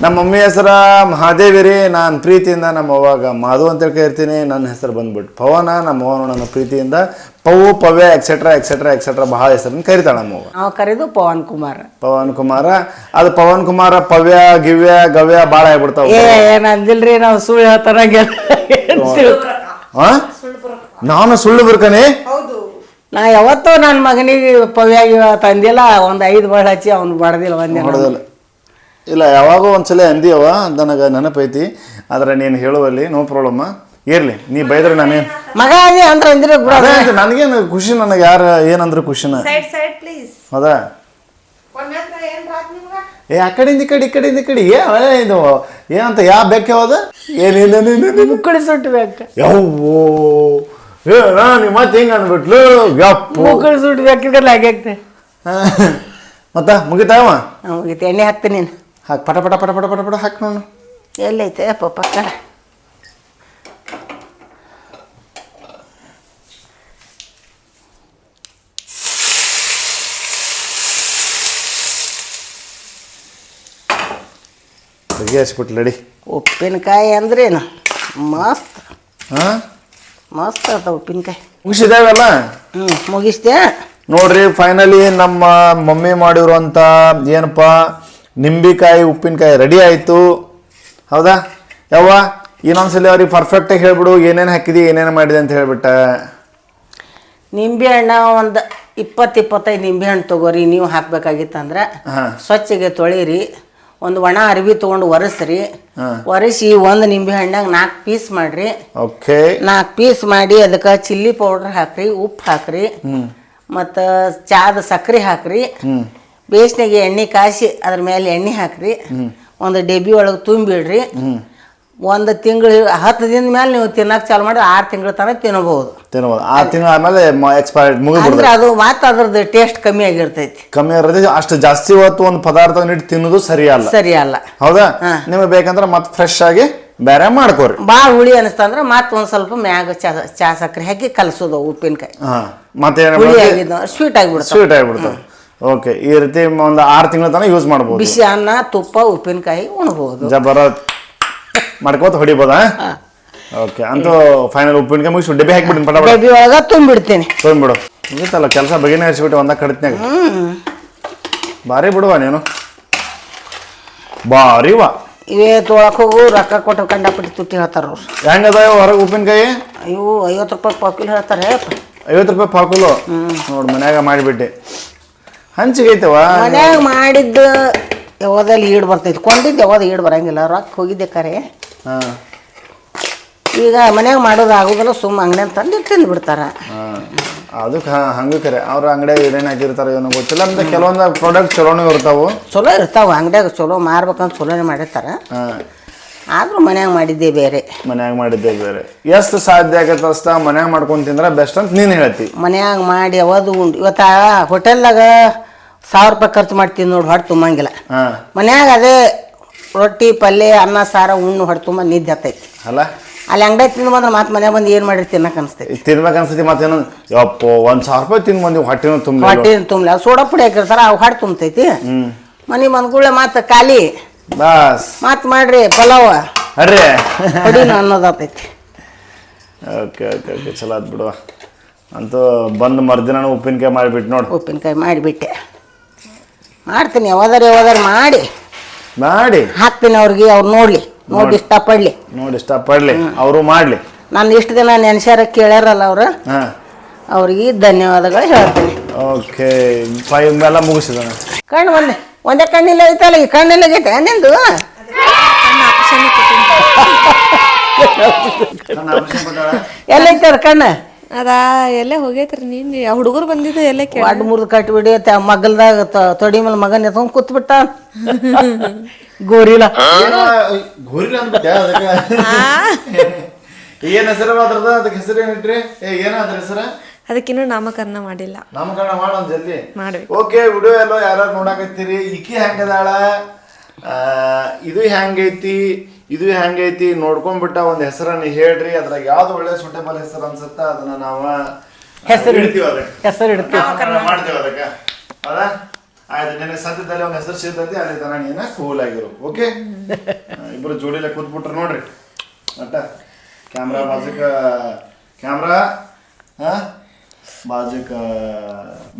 ನಮ್ಮ ಮಮ್ಮಿ ಹೆಸರ ಮಹಾದೇವಿ ರೀ ನಾನು ಪ್ರೀತಿಯಿಂದ ನಮ್ಮ ಅವಾಗ ಮಾಧು ಅಂತ ಕರಿತೀನಿ ನನ್ನ ಹೆಸರು ಬಂದ್ಬಿಟ್ಟು ಪವನ ನಮ್ಮ ಅವ್ವನು ನನ್ನ ಪ್ರೀತಿಯಿಂದ Pavu Pavya etcetera etcetera etcetera ಬಹಳ ಹೆಸರನ್ನು ಕರಿತಾಳೆ ನಮ್ಮ ಅವ್ವ. ನಾವು ಕರೆದು ಪವನ್ ಕುಮಾರ್. ಪವನ್ ಕುಮಾರ ಅದು ಪವನ್ ಕುಮಾರ ಪವ್ಯ ಗಿವ್ಯ ಗವ್ಯ ಭಾಳ ಆಗ್ಬಿಡ್ತಾವ ಏ ಏನ್ ಅಂದಿಲ್ರಿ ನಾವು ಸುಳ್ಳು ಹೇಳ್ತಾರ ಆ? ನಾನು ಸುಳ್ಳು ಬರ್ಕನಿ? ನಾ ಯಾವತ್ತೂ ನನ್ನ ಮಗನಿಗೆ ಪವ್ಯಾಗಿ ತಂದಿಲ್ಲ ಒಂದು ಐದು ಬಾಳ್ ಹಚ್ಚಿ ಅವ್ನು ಬಡದಿಲ್ಲ ಒಂದೇ ಹೊಡೆದಲ್ಲ ಇಲ್ಲ ಯಾವಾಗೋ ಒಂದ್ಸಲ ಅಂದಿಯವ ನನಗೆ ನೆನಪೈತಿ. ಆದ್ರೆ ನೀನು ಹೇಳುವಲ್ಲಿ ನೋ ಪ್ರಾಬ್ಲಮ್. ಇರ್ಲಿ ನೀ ಬೈದ್ರೆ ನಾನೇನು ಮಗ ಅದೇ ಅಂದ್ರೆ ಅಂದಿರ ಬಿಡ ಅದೇ. ಅಂತ ನನಗೇನು ಖುಷಿ ನನಗೆ ಯಾರು ಏನಂದ್ರೆ ಖುಷಿನ? ಸೈಡ್ ಸೈಡ್ ಪ್ಲೀಸ್ ಹೌದಾ? ಏ ಆ ಕಡೆಯಿಂದ ಈ ಕಡೆ ಈ ಕಡೆಯಿಂದ ಈ ಕಡೆ. ಏ ಅದೇ ಇದು ಏನಂತ ಯಾವ ಬೆಕ್ಕ ಹೋದ ಏನಿಲ್ಲ ನೀನು ಮುಕ್ಕಳಿ ಸುಟ್ಬೇಕು ಯವ್ವೋ. ಏ ನಾನು ಮತ್ತೆ ಹಿಂಗೆ ಅಂದ್ಬಿಟ್ಲು? ಯಪ್ಪು. ಮುಕ್ಕಳಿ ಸುಟ್ಬೇಕಿದ್ರೆ ಆಗ್ಯಾಕ್ತೆ ಮತ್ತ ಮುಗಿತಾವ ಮುಗಿತು. ಎಣ್ಣೆ ಹಾಕ್ತೀನಿ ನೀನು. ಹಾಕ್ ಪಟ ಪಟ ಪಟ ಪಟ ಪಟ ಪಟ ಹಾಕಿ ನೋಡು. ಎಲ್ಲೈತೆ ಅಪ್ಪ ಪಕ್ಕ ನಡಿ ಉಪ್ಪಿನಕಾಯಿ ಅಂದ್ರೇನು? ಮಸ್ತ್. ಹಾಂ ಮಸ್ತ್ ಅದ ಉಪ್ಪಿನಕಾಯಿ. ಮುಗಿಸಿದಾವೆಲ್ಲ ಹ್ಞೂ ಮುಗಿಸ್ದೆ. ನೋಡ್ರಿ ಫೈನಲಿ ನಮ್ಮ ಮಮ್ಮಿ ಮಾಡಿರುವಂಥ ಏನಪ್ಪ? ನಿಂಬಿಕಾಯಿ ಉಪ್ಪಿನಕಾಯಿ ರೆಡಿ ಆಯಿತು. ಹೌದಾ? ಯವ್ವ ಇನ್ನೊಂದ್ಸಲಿ ಅವ್ರಿಗೆ ಪರ್ಫೆಕ್ಟಾಗಿ ಹೇಳ್ಬಿಡು ಏನೇನು ಹಾಕಿದಿ ಏನೇನು ಮಾಡಿದೆ ಅಂತ ಹೇಳ್ಬಿಟ್ಟ. ನಿಂಬೆ ಹಣ್ಣು ಒಂದು ಇಪ್ಪತ್ತು ಇಪ್ಪತ್ತೈದು ನಿಂಬೆ ಹಣ್ಣು ತಗೋರಿ ನೀವು ಹಾಕ್ಬೇಕಾಗಿತ್ತಂದ್ರೆ ಸ್ವಚ್ಛಗೆ ತೊಳೀರಿ ಒಂದು ಒಣ ಅರಿವಿ ತೊಗೊಂಡು ಒರೆಸ್ರಿ. ಒರೆಸಿ ಒಂದು ನಿಂಬೆ ಹಣ್ಣಾಗ ನಾಲ್ಕು ಪೀಸ್ ಮಾಡ್ರಿ. ಓಕೆ. ನಾಲ್ಕು ಪೀಸ್ ಮಾಡಿ ಅದಕ್ಕೆ ಚಿಲ್ಲಿ ಪೌಡ್ರ್ ಹಾಕ್ರಿ ಉಪ್ಪು ಹಾಕ್ರಿ ಮತ್ತು ಚಾದ ಸಕ್ಕರೆ ಹಾಕ್ರಿ. ಬೇಸ್ನಾಗೆ ಎಣ್ಣೆ ಕಾಯಿಸಿ ಅದ್ರ ಮೇಲೆ ಎಣ್ಣೆ ಹಾಕ್ರಿ. ಒಂದು ಡಬ್ಬಿ ಒಳಗೆ ತುಂಬಿಡ್ರಿ. ಒಂದು ತಿಂಗಳು ಹತ್ತು ದಿನದ ಮೇಲೆ ನೀವು ತಿನ್ನಕ್ಕೆ ಚಾಲು ಮಾಡಿ ಆರು ತಿಂಗಳ ತನಕ ತಿನ್ನಬಹುದು. ತಿನ್ನಬಹುದು. ಆರು ತಿಂಗಳ ಆಮೇಲೆ ಎಕ್ಸ್ಪೈರ್ಡ್ ಮುಗಿದ್ರೆ ಅದು ಮತ್ತೆ ಅದ್ರದ್ದು ಟೇಸ್ಟ್ ಕಮ್ಮಿ ಆಗಿರ್ತೈತಿ. ಕಮ್ಮಿ ಇರೋದೇ ಅಷ್ಟು ಜಾಸ್ತಿ ಹೊತ್ತು ಒಂದು ಪದಾರ್ಥ ನೀಡಿ ತಿನ್ನೋದು ಸರಿ ಅಲ್ಲ. ಸರಿ ಅಲ್ಲ ಹೌದಾ. ನಿಮಗೆ ಬೇಕಂದ್ರೆ ಮತ್ತೆ ಫ್ರೆಶ್ ಆಗಿ ಬೇರೆ ಮಾಡ್ಕೋರಿ. ಭಾಳ ಹುಳಿ ಅನಿಸ್ತಂದ್ರೆ ಮತ್ತೆ ಒಂದು ಸ್ವಲ್ಪ ಮ್ಯಾಗ ಚಾ ಚಾ ಸಕ್ಕರೆ ಹಾಕಿ ಕಲಸೋದು ಉಪ್ಪಿನಕಾಯಿ. ಹಾಂ. ಮತ್ತೆ? ಸ್ವೀಟ್ ಆಗಿಬಿಡ್ತಾವೆ. ಸ್ವೀಟ್ ಆಗಿಬಿಡ್ತಾವೆ. ಓಕೆ ಈ ರೀತಿ ಒಂದು ಆರು ತಿಂಗಳ ತನಕ ಯೂಸ್ ಮಾಡ್ಬೋದು. ಬಿಸಿ ಅನ್ನ ತುಪ್ಪ ಉಪ್ಪಿನಕಾಯಿ ಉಣ್ಬೋದು. ಜಬರತ್ ಮಾಡ್ಕೋತ ಹೊಡಿಬೋದಾ? ಓಕೆ ಅಂತೂ ಫೈನಲ್ ಉಪ್ಪಿನಕಾಯಿ ಮುಗಿಸಿ ಡಬ್ಬಿ ಹಾಕ್ಬಿಡ್ತೀನಿ ಪಟ ಡಬ್ಬಿ ಒಳಗೆ ತುಂಬಿಡ್ತೀನಿ. ತೊಗೊಂಡ್ಬಿಡು ಮುಗಿತಲ್ಲ ಕೆಲಸ ಬಗೆನೇ ಹರಿಸ್ಬಿಟ್ಟು ಒಂದ ಕಡಿತ್ನಾಗ ಭಾರಿ ಬಿಡುವ ನೀನು. ಭಾರಿ ವಾ. ಇವೇ ತೊಳಕ್ ಹೋಗು ರೊಕ್ಕ ಕೊಟ್ಟು ಕಂಡಪಟ್ಟಿ ತುಟ್ಟಿ ಹೇಳ್ತಾರ ಅವ್ರು. ಹೆಂಗದ ಹೊರಗೆ ಉಪ್ಪಿನಕಾಯಿ? ಅಯ್ಯೋ ಐವತ್ತು ರೂಪಾಯಿ ಪಾಕಿಲ್ ಹೇಳ್ತಾರೆ ಐವತ್ತು ರೂಪಾಯಿ ಪಾಕುಲು ನೋಡಿ ಮನ್ಯಾಗ ಮಾಡಿಬಿಟ್ಟೆ. ಹಂಚಿಗೆ ಐತವ ಮನ್ಯಾಗ ಮಾಡಿದ್ದು ಯಾವ್ದಲ್ಲಿ ಈಡ್ ಬರ್ತೈತಿ. ಕೊಂಡಿದ್ದು ಯಾವ್ದು ಈಡ್ ಬರಂಗಿಲ್ಲ. ರೊಕ್ಕ ಹೋಗಿದ್ದೆ ಕರೆ. ಹಾಂ. ಈಗ ಮನ್ಯಾಗ ಮಾಡೋದು ಆಗೋದಿಲ್ಲ ಸುಮ್ಮ ಅಂಗಡಿ ತಂದು ತಿಂದು ಬಿಡ್ತಾರ. ಅದಕ್ಕೆ ಹಂಗೆ ಕರೆ. ಅವ್ರ ಅಂಗಡಿಯಾಗ ಏನೇನು ಹಾಕಿರ್ತಾರೆ ಏನೋ ಗೊತ್ತಿಲ್ಲ. ಅಂದ್ರೆ ಕೆಲವೊಂದು ಪ್ರಾಡಕ್ಟ್ ಚಲೋನೂ ಇರ್ತಾವು. ಚಲೋ ಇರ್ತಾವ. ಅಂಗಡಿಯಾಗ ಚಲೋ ಮಾರ್ಬೇಕಂತ ಚಲೋನೇ ಮಾಡಿರ್ತಾರ. ಹಾಂ. ಆದರೂ ಮನ್ಯಾಗ ಮಾಡಿದ್ದೆ ಬೇರೆ. ಮನ್ಯಾಗ ಮಾಡಿದ್ದೆ ಬೇರೆ. ಎಷ್ಟು ಸಾಧ್ಯ ಆಗತ್ತೆ ಅಷ್ಟ ಮನ್ಯಾಗ ಮಾಡ್ಕೊಂಡು ತಿಂದ್ರೆ ಬೆಸ್ಟ್ ಅಂತ ನೀನು ಹೇಳ್ತಿ. ಮನ್ಯಾಗ ಮಾಡಿ ಯಾವುದು ಉಂಡು ಇವತ್ತು ಹೋಟೆಲ್ದಾಗ ಸಾವಿರ ರೂಪಾಯಿ ಖರ್ಚು ಮಾಡ್ತೀನಿ ನೋಡಿ ಹೊಟ್ಟೆ ತುಂಬಂಗಿಲ್ಲ. ಹಾಂ. ಮನ್ಯಾಗ ಅದೇ ರೊಟ್ಟಿ ಪಲ್ಯ ಅನ್ನ ಸಾರ ಉಣ್ಣು ಹೊಟ್ಟೆ ತುಂಬ ನಿದ್ದೆ ಆಗ್ತೈತಿ. ಅಲ್ಲ? ಅಲ್ಲಿ ಅಂಗಡಿ ತಿಂದು ಬಂದ್ರೆ ಮತ್ತೆ ಮನ್ಯಾಗ ಬಂದು ಏನು ಮಾಡಿರಿ ತಿನ್ನಕ್ಕೆ ಅನಿಸ್ತೈತಿ. ತಿನ್ಬೇಕು ಅನ್ಸತಿ ಮತ್ತೇನು? ಯಪ್ಪ ಒಂದು ಸಾವಿರ ರೂಪಾಯಿ ತಿಂದು ಬಂದಿವಿ ಹೊಟ್ಟೆ ತುಂಬ ಹೊಟ್ಟೆ ತುಂಬಲಿ ಸೋಡಾ ಪುಡಿ ಹಾಕಿರ್ತಾರ ಅವು ಹೊಟ್ಟೆ ತುಂಬತೈತಿ. ಹ್ಞೂ ಮನೆ ಬಂದ್ಗೂಳೆ ಮತ್ತೆ ಖಾಲಿ. ಬಸ್. ಮತ್ತೆ ಮಾಡ್ರಿ ಪಲಾವ್. ಅರ್ರಿ. ಹೊಡಿನ ಅನ್ನೋದಾತೈತಿ ಓಕೆ ಓಕೆ ಓಕೆ ಚಲೋ ಆತ್ ಬಿಡುವ ಅಂತೂ ಬಂದು ಮರ್ದಿನ ಉಪ್ಪಿನಕಾಯಿ ಮಾಡಿಬಿಟ್ಟು ನೋಡಿ. ಉಪ್ಪಿನಕಾಯಿ ಮಾಡಿಬಿಟ್ಟೆ. ಮಾಡ್ತೀನಿ ಯಾವ್ದಾರ ಯಾವ್ದಾರ ಮಾಡಿ. ಮಾಡಿ. ಹಾಕ್ತೀನಿ ಅವ್ರಿಗೆ ಅವ್ರು ನೋಡಲಿ ನೋಡಿ ಇಷ್ಟಪಡಲಿ. ನೋಡಿ ಇಷ್ಟಪಡಲಿ. ಅವರು ಮಾಡಲಿ. ನಾನು ಇಷ್ಟು ದಿನ ನೆನ್ಸ್ಯಾರ ಕೇಳ್ಯಾರಲ್ಲ ಅವರು. ಹಾಂ. ಅವ್ರಿಗೆ ಧನ್ಯವಾದಗಳು ಹೇಳ್ತೀನಿ. ಓಕೆ ಫೈವ್ ಮೇಲೆ ಮುಗಿಸಿದ ಕಣ್ಣು ಒಂದೇ ಒಂದೇ ಕಣ್ಣಿಲ್ಲ ಐತಲ್ಲ ಈ ಕಣ್ಣಿಲ್ಲ ಆಗೈತೆ ನಿಂದು? ಎಲ್ಲೈತಾರ ಕಣ್ಣು? ಅದ ಎಲ್ಲೇ ಹೋಗೈತ್ರಿ ನೀನ್? ಹುಡುಗರು ಬಂದಿದ್ದು ಎಲ್ಲೇ ಕೇಳ. ಅಡ್ ಮುರ್ದು ಕಟ್ಬಿಡಿ ತ ಮಗಲ್ದಾಗ ತ- ತೊಡಿ ಮೇಲೆ ಮಗನ್ ಎತ್ಕೊಂಡ್ ಕೂತ್ ಬಿಟ್ಟ ಗೋರಿಲ್ಲ ಗೋರಿಲ್ಲ ಅಂದ್ಬಿಟ್ಟೆ ಅದಕ್ಕೆ. ಏನು ಹೆಸರು ಅದ್ರದ ಅದಕ್ಕೆ ಹೆಸರು ಏನಿಟ್ರಿ ಏ ಏನಾದ್ರ ಹೆಸರು? ಅದಕ್ಕಿನ್ನೂ ನಾಮಕರಣ ಮಾಡಿಲ್ಲ. ನಾಮಕರಣ ಮಾಡೋಣ ಜಲ್ದಿ. ಮಾಡ್ಬೇಕು. ಓಕೆ ವಿಡಿಯೋ ಎಲ್ಲ ಯಾರು ನೋಡಾಕತ್ತೀರಿ. ಇಕ್ಕಿ ಹೆಂಗದಾಳ ಆ, ಇದು ಹೆಂಗೈತಿ ಇದು ಹೆಂಗೈತಿ ನೋಡ್ಕೊಂಡ್ಬಿಟ್ಟ ಒಂದು ಹೆಸರನ್ನ ಹೇಳ್ರಿ ಅದ್ರಾಗ ಯಾವ್ದು ಒಳ್ಳೆ ಸೂಟೇಬಲ್ ಹೆಸರು ಅನ್ಸುತ್ತ ಅದನ್ನ ನಾವ ಹೆಸರು ಇಡ್ತೀವಿ ಅದಕ್ಕೆ. ಹೆಸರು ಇಡ್ತೀವಿ. ಮಾಡ್ತೀವಿ ಅದಕ್ಕೆ. ಹೌದಾ ಆಯ್ತು ನಿನಗೆ ಸದ್ಯದಲ್ಲಿ ಒಂದು ಹೆಸರು ಸಿಗ್ತೈತಿ ಅಲ್ಲಿ ತನ ನೀನ ಕೂಲ್ ಆಗಿರು. ಓಕೆ ಇಬ್ರು ಜೋಡಿಲೆ ಕೂತ್ಬಿಟ್ರು ನೋಡ್ರಿ. ಅಟ್ಟ ಕ್ಯಾಮ್ರಾ ಬಾಜುಕ ಕ್ಯಾಮ್ರಾ ಹಾ ಬಾಜುಕ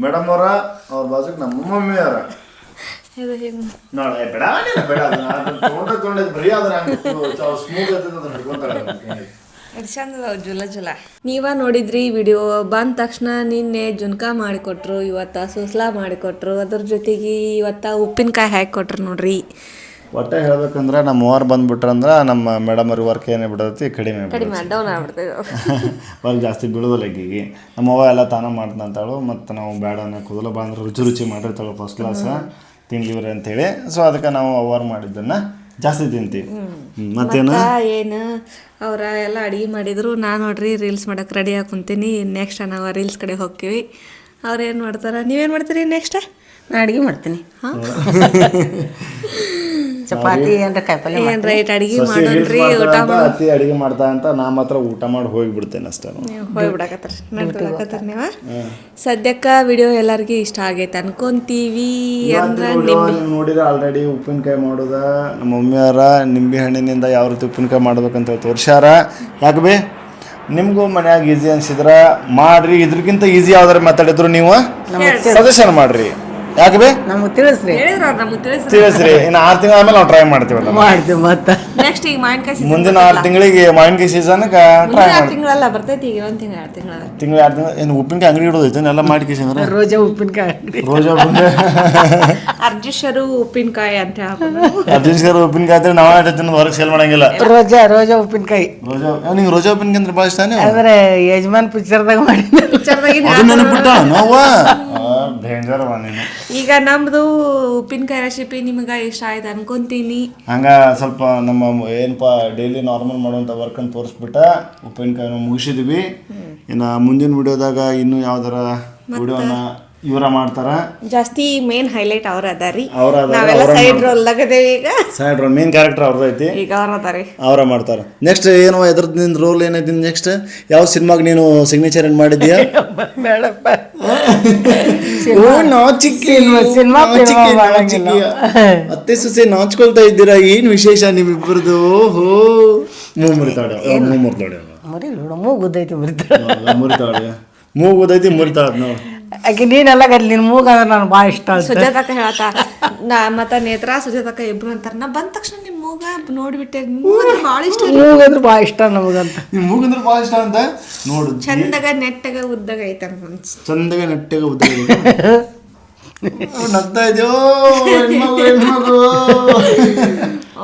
ಮೇಡಮ್ ಅವರ ಅವ್ರ ಬಾಜುಕ್ ನಮ್ಮ ಮಮ್ಮಿ ಅವರ. ಇದು ಹಿಂಗ್. ನೋಡಿ ಏ, ಬೇಡ ನೀನು ಬೇಡ ಅದನ್ನ ಅದನ್ನ ತೊಗೊಂಡ ತೊಗೊಂಡಿದ್ ಬರೀ ಅದ್ರ ಸ್ಮೂತ್ ಇರ್ತದೆ ಅದನ್ನ ಹಿಡ್ಕೊಂತಾರೆ ಚಂದ ಅದಾವ್ ಜುಲ ಜುಲ. ನೀವ ನೋಡಿದ್ರಿ ವಿಡಿಯೋ ಬಂದ ತಕ್ಷಣ ನಿನ್ನೆ ಜುನ್ಕಾ ಮಾಡಿಕೊಟ್ರು ಇವತ್ತ ಸುಸ್ಲಾ ಮಾಡಿಕೊಟ್ರು. ಅದ್ರ ಜೊತೆಗೆ ಇವತ್ತ ಉಪ್ಪಿನಕಾಯಿ ಹಾಕಿ ಕೊಟ್ರು ನೋಡ್ರಿ. ಒಟ್ಟೆ ಹೇಳ್ಬೇಕಂದ್ರೆ ನಮ್ಮ ಓವರ್ ಬಂದ್ಬಿಟ್ರಂದ್ರೆ ನಮ್ಮ ಮೇಡಮ್ ಅವ್ರಿಗೆ ವರ್ಕ್ ಏನೇ ಬಿಡತೈತಿ ಕಡಿಮೆ ಕಡಿಮೆ ಡೌನ್ ಆಗ್ಬಿಡ್ತೇವೆ ವರ್ಕ್ ಜಾಸ್ತಿ ಬೀಳೋದಿಲ್ಲ ಈಗಿಗೆ. ನಮ್ಮ ಅವ್ವ ಎಲ್ಲ ತಾನ ಮಾಡ್ತಂತಾಳು ಮತ್ತು ನಾವು ಬೇಡ ಕೂದಲು ಬಂದ್ರೆ ರುಚಿ ರುಚಿ ಮಾಡಿರ್ತಾಳು ಫಸ್ಟ್ ಕ್ಲಾಸ್ ತಿನ್ಲಿವ್ರಿ ಅಂತೇಳಿ. ಸೊ ಅದಕ್ಕೆ ನಾವು ಅವರ್ ಮಾಡಿದ್ದನ್ನು ಜಾಸ್ತಿ ತಿಂತೀವಿ. ಮತ್ತೇನು? ಏನು? ಅವರ ಎಲ್ಲ ಅಡಿಗೆ ಮಾಡಿದ್ರು. ನಾ ನೋಡ್ರಿ ರೀಲ್ಸ್ ಮಾಡಕ್ಕೆ ರೆಡಿ ಕುಂತೀನಿ. ನೆಕ್ಸ್ಟ್ ನಾವು ರೀಲ್ಸ್ ಕಡೆ ಹೋಗ್ತೀವಿ. ಅವ್ರು ಏನು ಮಾಡ್ತಾರ? ನೀವೇನು ಮಾಡ್ತೀರಿ ನೆಕ್ಸ್ಟ್ ನಾ ಅಡ್ಗೆ ಮಾಡ್ತೀನಿ. ಚಪಾತಿ ಏನ್ರ ಕಾಯಿಪಲ್ಲೆ ಏನ್ ರೈಟ್ ಅಡಿಗೆ ಮಾಡೋಣ್ರಿ ಊಟ ಮಾಡ್ತಾ ಅಂತ, ಅಡಿಗೆ ಮಾಡ್ತಾ ಅಂತ ನಾ ಮಾತ್ರ ಊಟ ಮಾಡಿ ಹೋಗಿಬಿಡ್ತೇನೆ ಅಷ್ಟೇ ಹೋಗ್ಬಿಡಕತ್ತಾರ. ನಡ್ಕೊಳಕತ್ತಾರ ನೀವು? ಸದ್ಯಕ್ಕ ವಿಡಿಯೋ ಎಲ್ಲರಿಗೂ ಇಷ್ಟ ಆಗೈತೆ ಅನ್ಕೊಂತೀವಿ ಅಂದ್ರೆ ನೀವು ನೋಡಿದ್ರೆ ಆಲ್ರೆಡಿ ಉಪ್ಪಿನಕಾಯಿ ಮಾಡೋದ ನಮ್ಮ ಮಮ್ಮಿಯವರ ನಿಂಬೆ ಹಣ್ಣಿನಿಂದ ಯಾವ ರೀತಿ ಉಪ್ಪಿನಕಾಯಿ ಮಾಡ್ಬೇಕಂತ ತೋರ್ಸ್ಯಾರ. ಯಾಕೆ ಬಿ? ನಿಮಗೂ ಮನ್ಯಾಗ ಈಸಿ ಅನ್ಸಿದ್ರ ಮಾಡ್ರಿ ಇದ್ರಕ್ಕಿಂತ ಈಸಿ ಯಾವ್ದಾರ ಮಾತಾಡಿದ್ರು ನೀವು? ಸಜೆಷನ್ ಮಾಡ್ರಿ. ಯಾಕೆ ಬೇ? ನಮಗೆ ತಿಳಿಸ್ರಿ. ಹೇಳಿದ್ರ ನಮಗೆ ತಿಳಿಸ್ ತಿಳಿಸ್ರಿ. ಇನ್ನು ಆರು ತಿಂಗಳ ಆಮೇಲೆ ನಾವು ಟ್ರೈ ಮಾಡ್ತೀವಲ್ಲ ಮಾಡ್ತೀವಿ ಮತ್ತೆ. ನೆಕ್ಸ್ಟ್ ಈಗ ಮಾವಿನಕಾಯಿ season ಮುಂದಿನ ಆರು ತಿಂಗಳಿಗೆ ಮಾವಿನಕಾಯಿ ಸೀಸನ್ ಟ್ರೈ ಮುಂದಿನ ಆರು ತಿಂಗಳಲ್ಲ ಬರ್ತೈತಿ ಈಗ ಒಂದು ತಿಂಗಳು ಎರಡು ತಿಂಗಳ ತಿಂಗಳು ತಿಂಗಳು. ಏನು ಉಪ್ಪಿನಕಾಯಿ ಅಂಗಡಿ ಇಡೋದೈತೆ ಎಲ್ಲ ಮಾಡಿ ಅಂದ್ರೆ ರೋಜಾ ಉಪ್ಪಿನಕಾಯಿ ಅಂಗಡಿ. ರೋಜಾ ಉಪ್ಪಿನಕಾಯಿ. ಅರ್ಜುಷರು ಉಪ್ಪಿನಕಾಯಿ ಅಂತ ಹೇಳ್ಬೋದು. ಅರ್ಜುನ್ಸ್ಕರ್ ಉಪ್ಪಿನಕಾಯಿ ಅಂದ್ರೆ ನಾವೇ ತಿನ್ನೋದು ಹೊರಗೆ ಸೇಲ್ ಮಾಡಂಗಿಲ್ಲ. ರೋಜಾ ರೋಜಾ ಉಪ್ಪಿನಕಾಯಿ. ರೋಜಾ ನಿಂಗೆ ರೋಜಾ ಉಪ್ಪಿನಕಾಯಿ ಅಂದ್ರೆ ಭಾಳ ಇಷ್ಟ ನೀವು? ಅಂದ್ರೆ ಯಜಮಾನ್ ಪಿಕ್ಚರ್ದಾಗ ಮಾಡಿ ಪಿಕ್ಚರ್ದಾಗಿನ ಅದು ನೆನಪಿಟ್ಟ? ನೋವ? ಡೇಂಜರ್ ನೀನು. ಈಗ ನಮ್ದು ಉಪ್ಪಿನಕಾಯಿ ರೆಸಿಪಿ ನಿಮಗೆ ಇಷ್ಟ ಆಯ್ತು ಅನ್ಕೊಂತೀನಿ. ಹಂಗ ಸ್ವಲ್ಪ ನಮ್ಮ ಏನಪ್ಪ ಡೈಲಿ ನಾರ್ಮಲ್ ಮಾಡುವಂಥ ವರ್ಕನ್ನು ತೋರಿಸ್ಬಿಟ್ಟ ಉಪ್ಪಿನಕಾಯಿ ಮುಗಿಸಿದ್ವಿ. ಇನ್ನು ಮುಂದಿನ ವಿಡಿಯೋದಾಗ ಇನ್ನೂ ಯಾವ್ದಾರ ವಿಡಿಯೋನ ಇವರ ಮಾಡ್ತಾರ ಜಾಸ್ತಿ ಮೇನ್ ಹೈಲೈಟ್ ಅವ್ರ ಅದಾರಿ ಅವ್ರ ಅದಾರ, ನಾವೆಲ್ಲ ಸೈಡ್ ರೋಲ್ ಅದೇವಿ ಈಗ ಸೈಡ್ ರೋಲ್ ಮೇನ್ ಕ್ಯಾರೆಕ್ಟರ್ ಅವ್ರದ್ದು ಐತಿ ಈಗ ಅವ್ರ ಅದಾರಿ ಅವರ ಮಾಡ್ತಾರ ನೆಕ್ಸ್ಟ್ ಏನು ಎದ್ರದ್ದು ನಿನ್ ರೋಲ್ ಏನೈತಿ ನೆಕ್ಸ್ಟ್ ಯಾವ ಸಿನಿಮಾಗೆ ನೀನು ಸಿಗ್ನೇಚರ್ ಏನು ಮಾಡಿದ್ಯಾ ಬೇಡಪ್ಪ ಓ ಸಿನಿಮಾ ನಾಚಿಕ್ಕಿ ಸಿನಿಮಾ ಮಾಡಂಗಿಲ್ಲ. ನಾಚಿಕೆ. ಅತ್ತೆ ಸೊಸೆ ನಾಚ್ಕೊಳ್ತಾ ಇದ್ದೀರಾ ಏನು ವಿಶೇಷ ನಿಮ್ಮಿಬ್ಬರದು ಓಹೋ ಮೂ ಮುರಿತಾಳೆ ಮೂ ಮುರಿತಾಳೆ ಮರಿ ನೋಡ ಮೂಗು ಉದ್ದೈತಿ ಮುರಿತಾಳ ಮುರಿತಾಳೆ ಮೂಗು ಓದೈತಿ ಮುರಿತಾಳ ನೋಡಿ ಆಕೆ ನೀನೆಲ್ಲ ಗದ್ಲಿ ನಿನ್ ಮೂಗು ಅಂದ್ರೆ ನಾನು ಭಾಳ ಇಷ್ಟ ಅಂತ ಸುಜಾತಕ್ಕ ಹೇಳ್ತಾ ನಾ ಮತ್ತ ನೇತ್ರ ಸುಜಾತಕ್ಕ ಇಬ್ರು ಅಂತಾರ ನಾ ಬಂದ ತಕ್ಷಣ ನಿಮ್ ಮೂಗ ನೋಡ್ಬಿಟ್ಟೆ ನಿಮ್ ಮೂಗ ಭಾಳ ಇಷ್ಟ ಮೂಗ ಅಂದ್ರೆ ಭಾಳ ಇಷ್ಟ ನಮಗಂತ ನಿಮ್ ಮೂಗು ಅಂದ್ರೆ ಭಾಳ ಇಷ್ಟ ಅಂತ? ನೋಡು ಚಂದಗ ನೆಟ್ಟಗ ಉದ್ದಾಗ ಐತೆ ಅನ್ಕೊಂಡ್ ಚಂದಗೆ ನೆಟ್ಟಗೆ ಉದ್ದ ನಗ್ತಾ ಇದೆಯೋ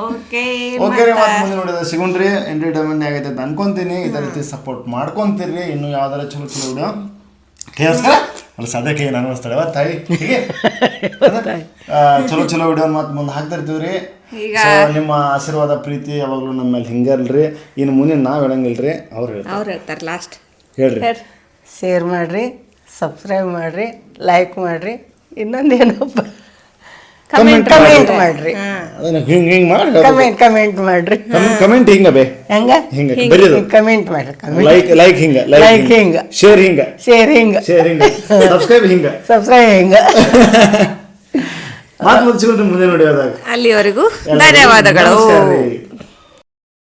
ಓಕೆ ಓಕೆ ರೀ ಮತ್ತೆ? ಮುಂದೆ ಸಿಗುಣ್ರಿ ಎಂಟರ್ಟೈನ್ಮೆಂಟ್ ಆಗೈತೆ ಅಂತ ಅನ್ಕೊಂತೀನಿ ಇದೇ ರೀತಿ ಸಪೋರ್ಟ್ ಮಾಡ್ಕೊಂತೀರಿ ಇನ್ನು ಯಾವ್ದಾರ ಚಲೋ ಚಲೋ ವಿಡಿಯೋ ಅಲ್ಲ ಸದ್ಯಕ್ಕೆ ಏನು ಅನಿಸ್ತಾಳೆ ತಾಯಿ ಹೀಗೆ? ಚಲೋ ಚಲೋ ವಿಡಿಯೋ ಮತ್ತೆ ಮುಂದೆ ಹಾಕ್ತಾ ಇರ್ತೀವಿ ರೀ. ಈಗ ನಿಮ್ಮ ಆಶೀರ್ವಾದ ಪ್ರೀತಿ ಯಾವಾಗಲೂ ನಮ್ಮ ಮೇಲೆ ಹಿಂಗಲ್ರಿ ಇನ್ನು ಮುಂದೆ ನಾವು ಹೇಳಂಗಿಲ್ರಿ ಅವ್ರು ಹೇಳ್ತಾರೆ. ಅವ್ರು ಹೇಳ್ತಾರೆ ಲಾಸ್ಟ್ ಹೇಳ್ರಿ. ಶೇರ್ ಮಾಡಿರಿ ಸಬ್ಸ್ಕ್ರೈಬ್ ಮಾಡಿರಿ ಲೈಕ್ ಮಾಡಿರಿ. ಇನ್ನೊಂದೇನಪ್ಪ Comment ಕಮೆಂಟ್ ಮಾಡ್ರಿ. ಅದನ್ನ ಹಿಂಗ್ ಹಿಂಗೆ ಮಾಡಿ ಕಮೆಂಟ್ ಕಮೆಂಟ್ ಮಾಡ್ರಿ. ಕಮೆಂಟ್ ಹಿಂಗ ಬೇ. ಹೆಂಗ? ಹಿಂಗ ಬರೀದು. ಕಮೆಂಟ್ ಮಾಡ್ರಿ ಕಮೆಂಟ್ ಲೈಕ್ ಲೈಕ್ ಹಿಂಗ ಲೈಕ್ ಹಿಂಗ. ಶೇರ್ ಹಿಂಗ. ಶೇರ್ ಹಿಂಗ. ಶೇರ್ ಹಿಂಗ. ಸಬ್ಸ್ಕ್ರೈಬ್ ಹಿಂಗ. ಸಬ್ಸ್ಕ್ರೈಬ್ ಹಿಂಗ. ಮಾತು ಮುಚ್ಚಿಕೊಂಡು ಮುಂದೆ ನೋಡಿ ಅಲ್ಲಿವರೆಗೂ ಧನ್ಯವಾದಗಳು.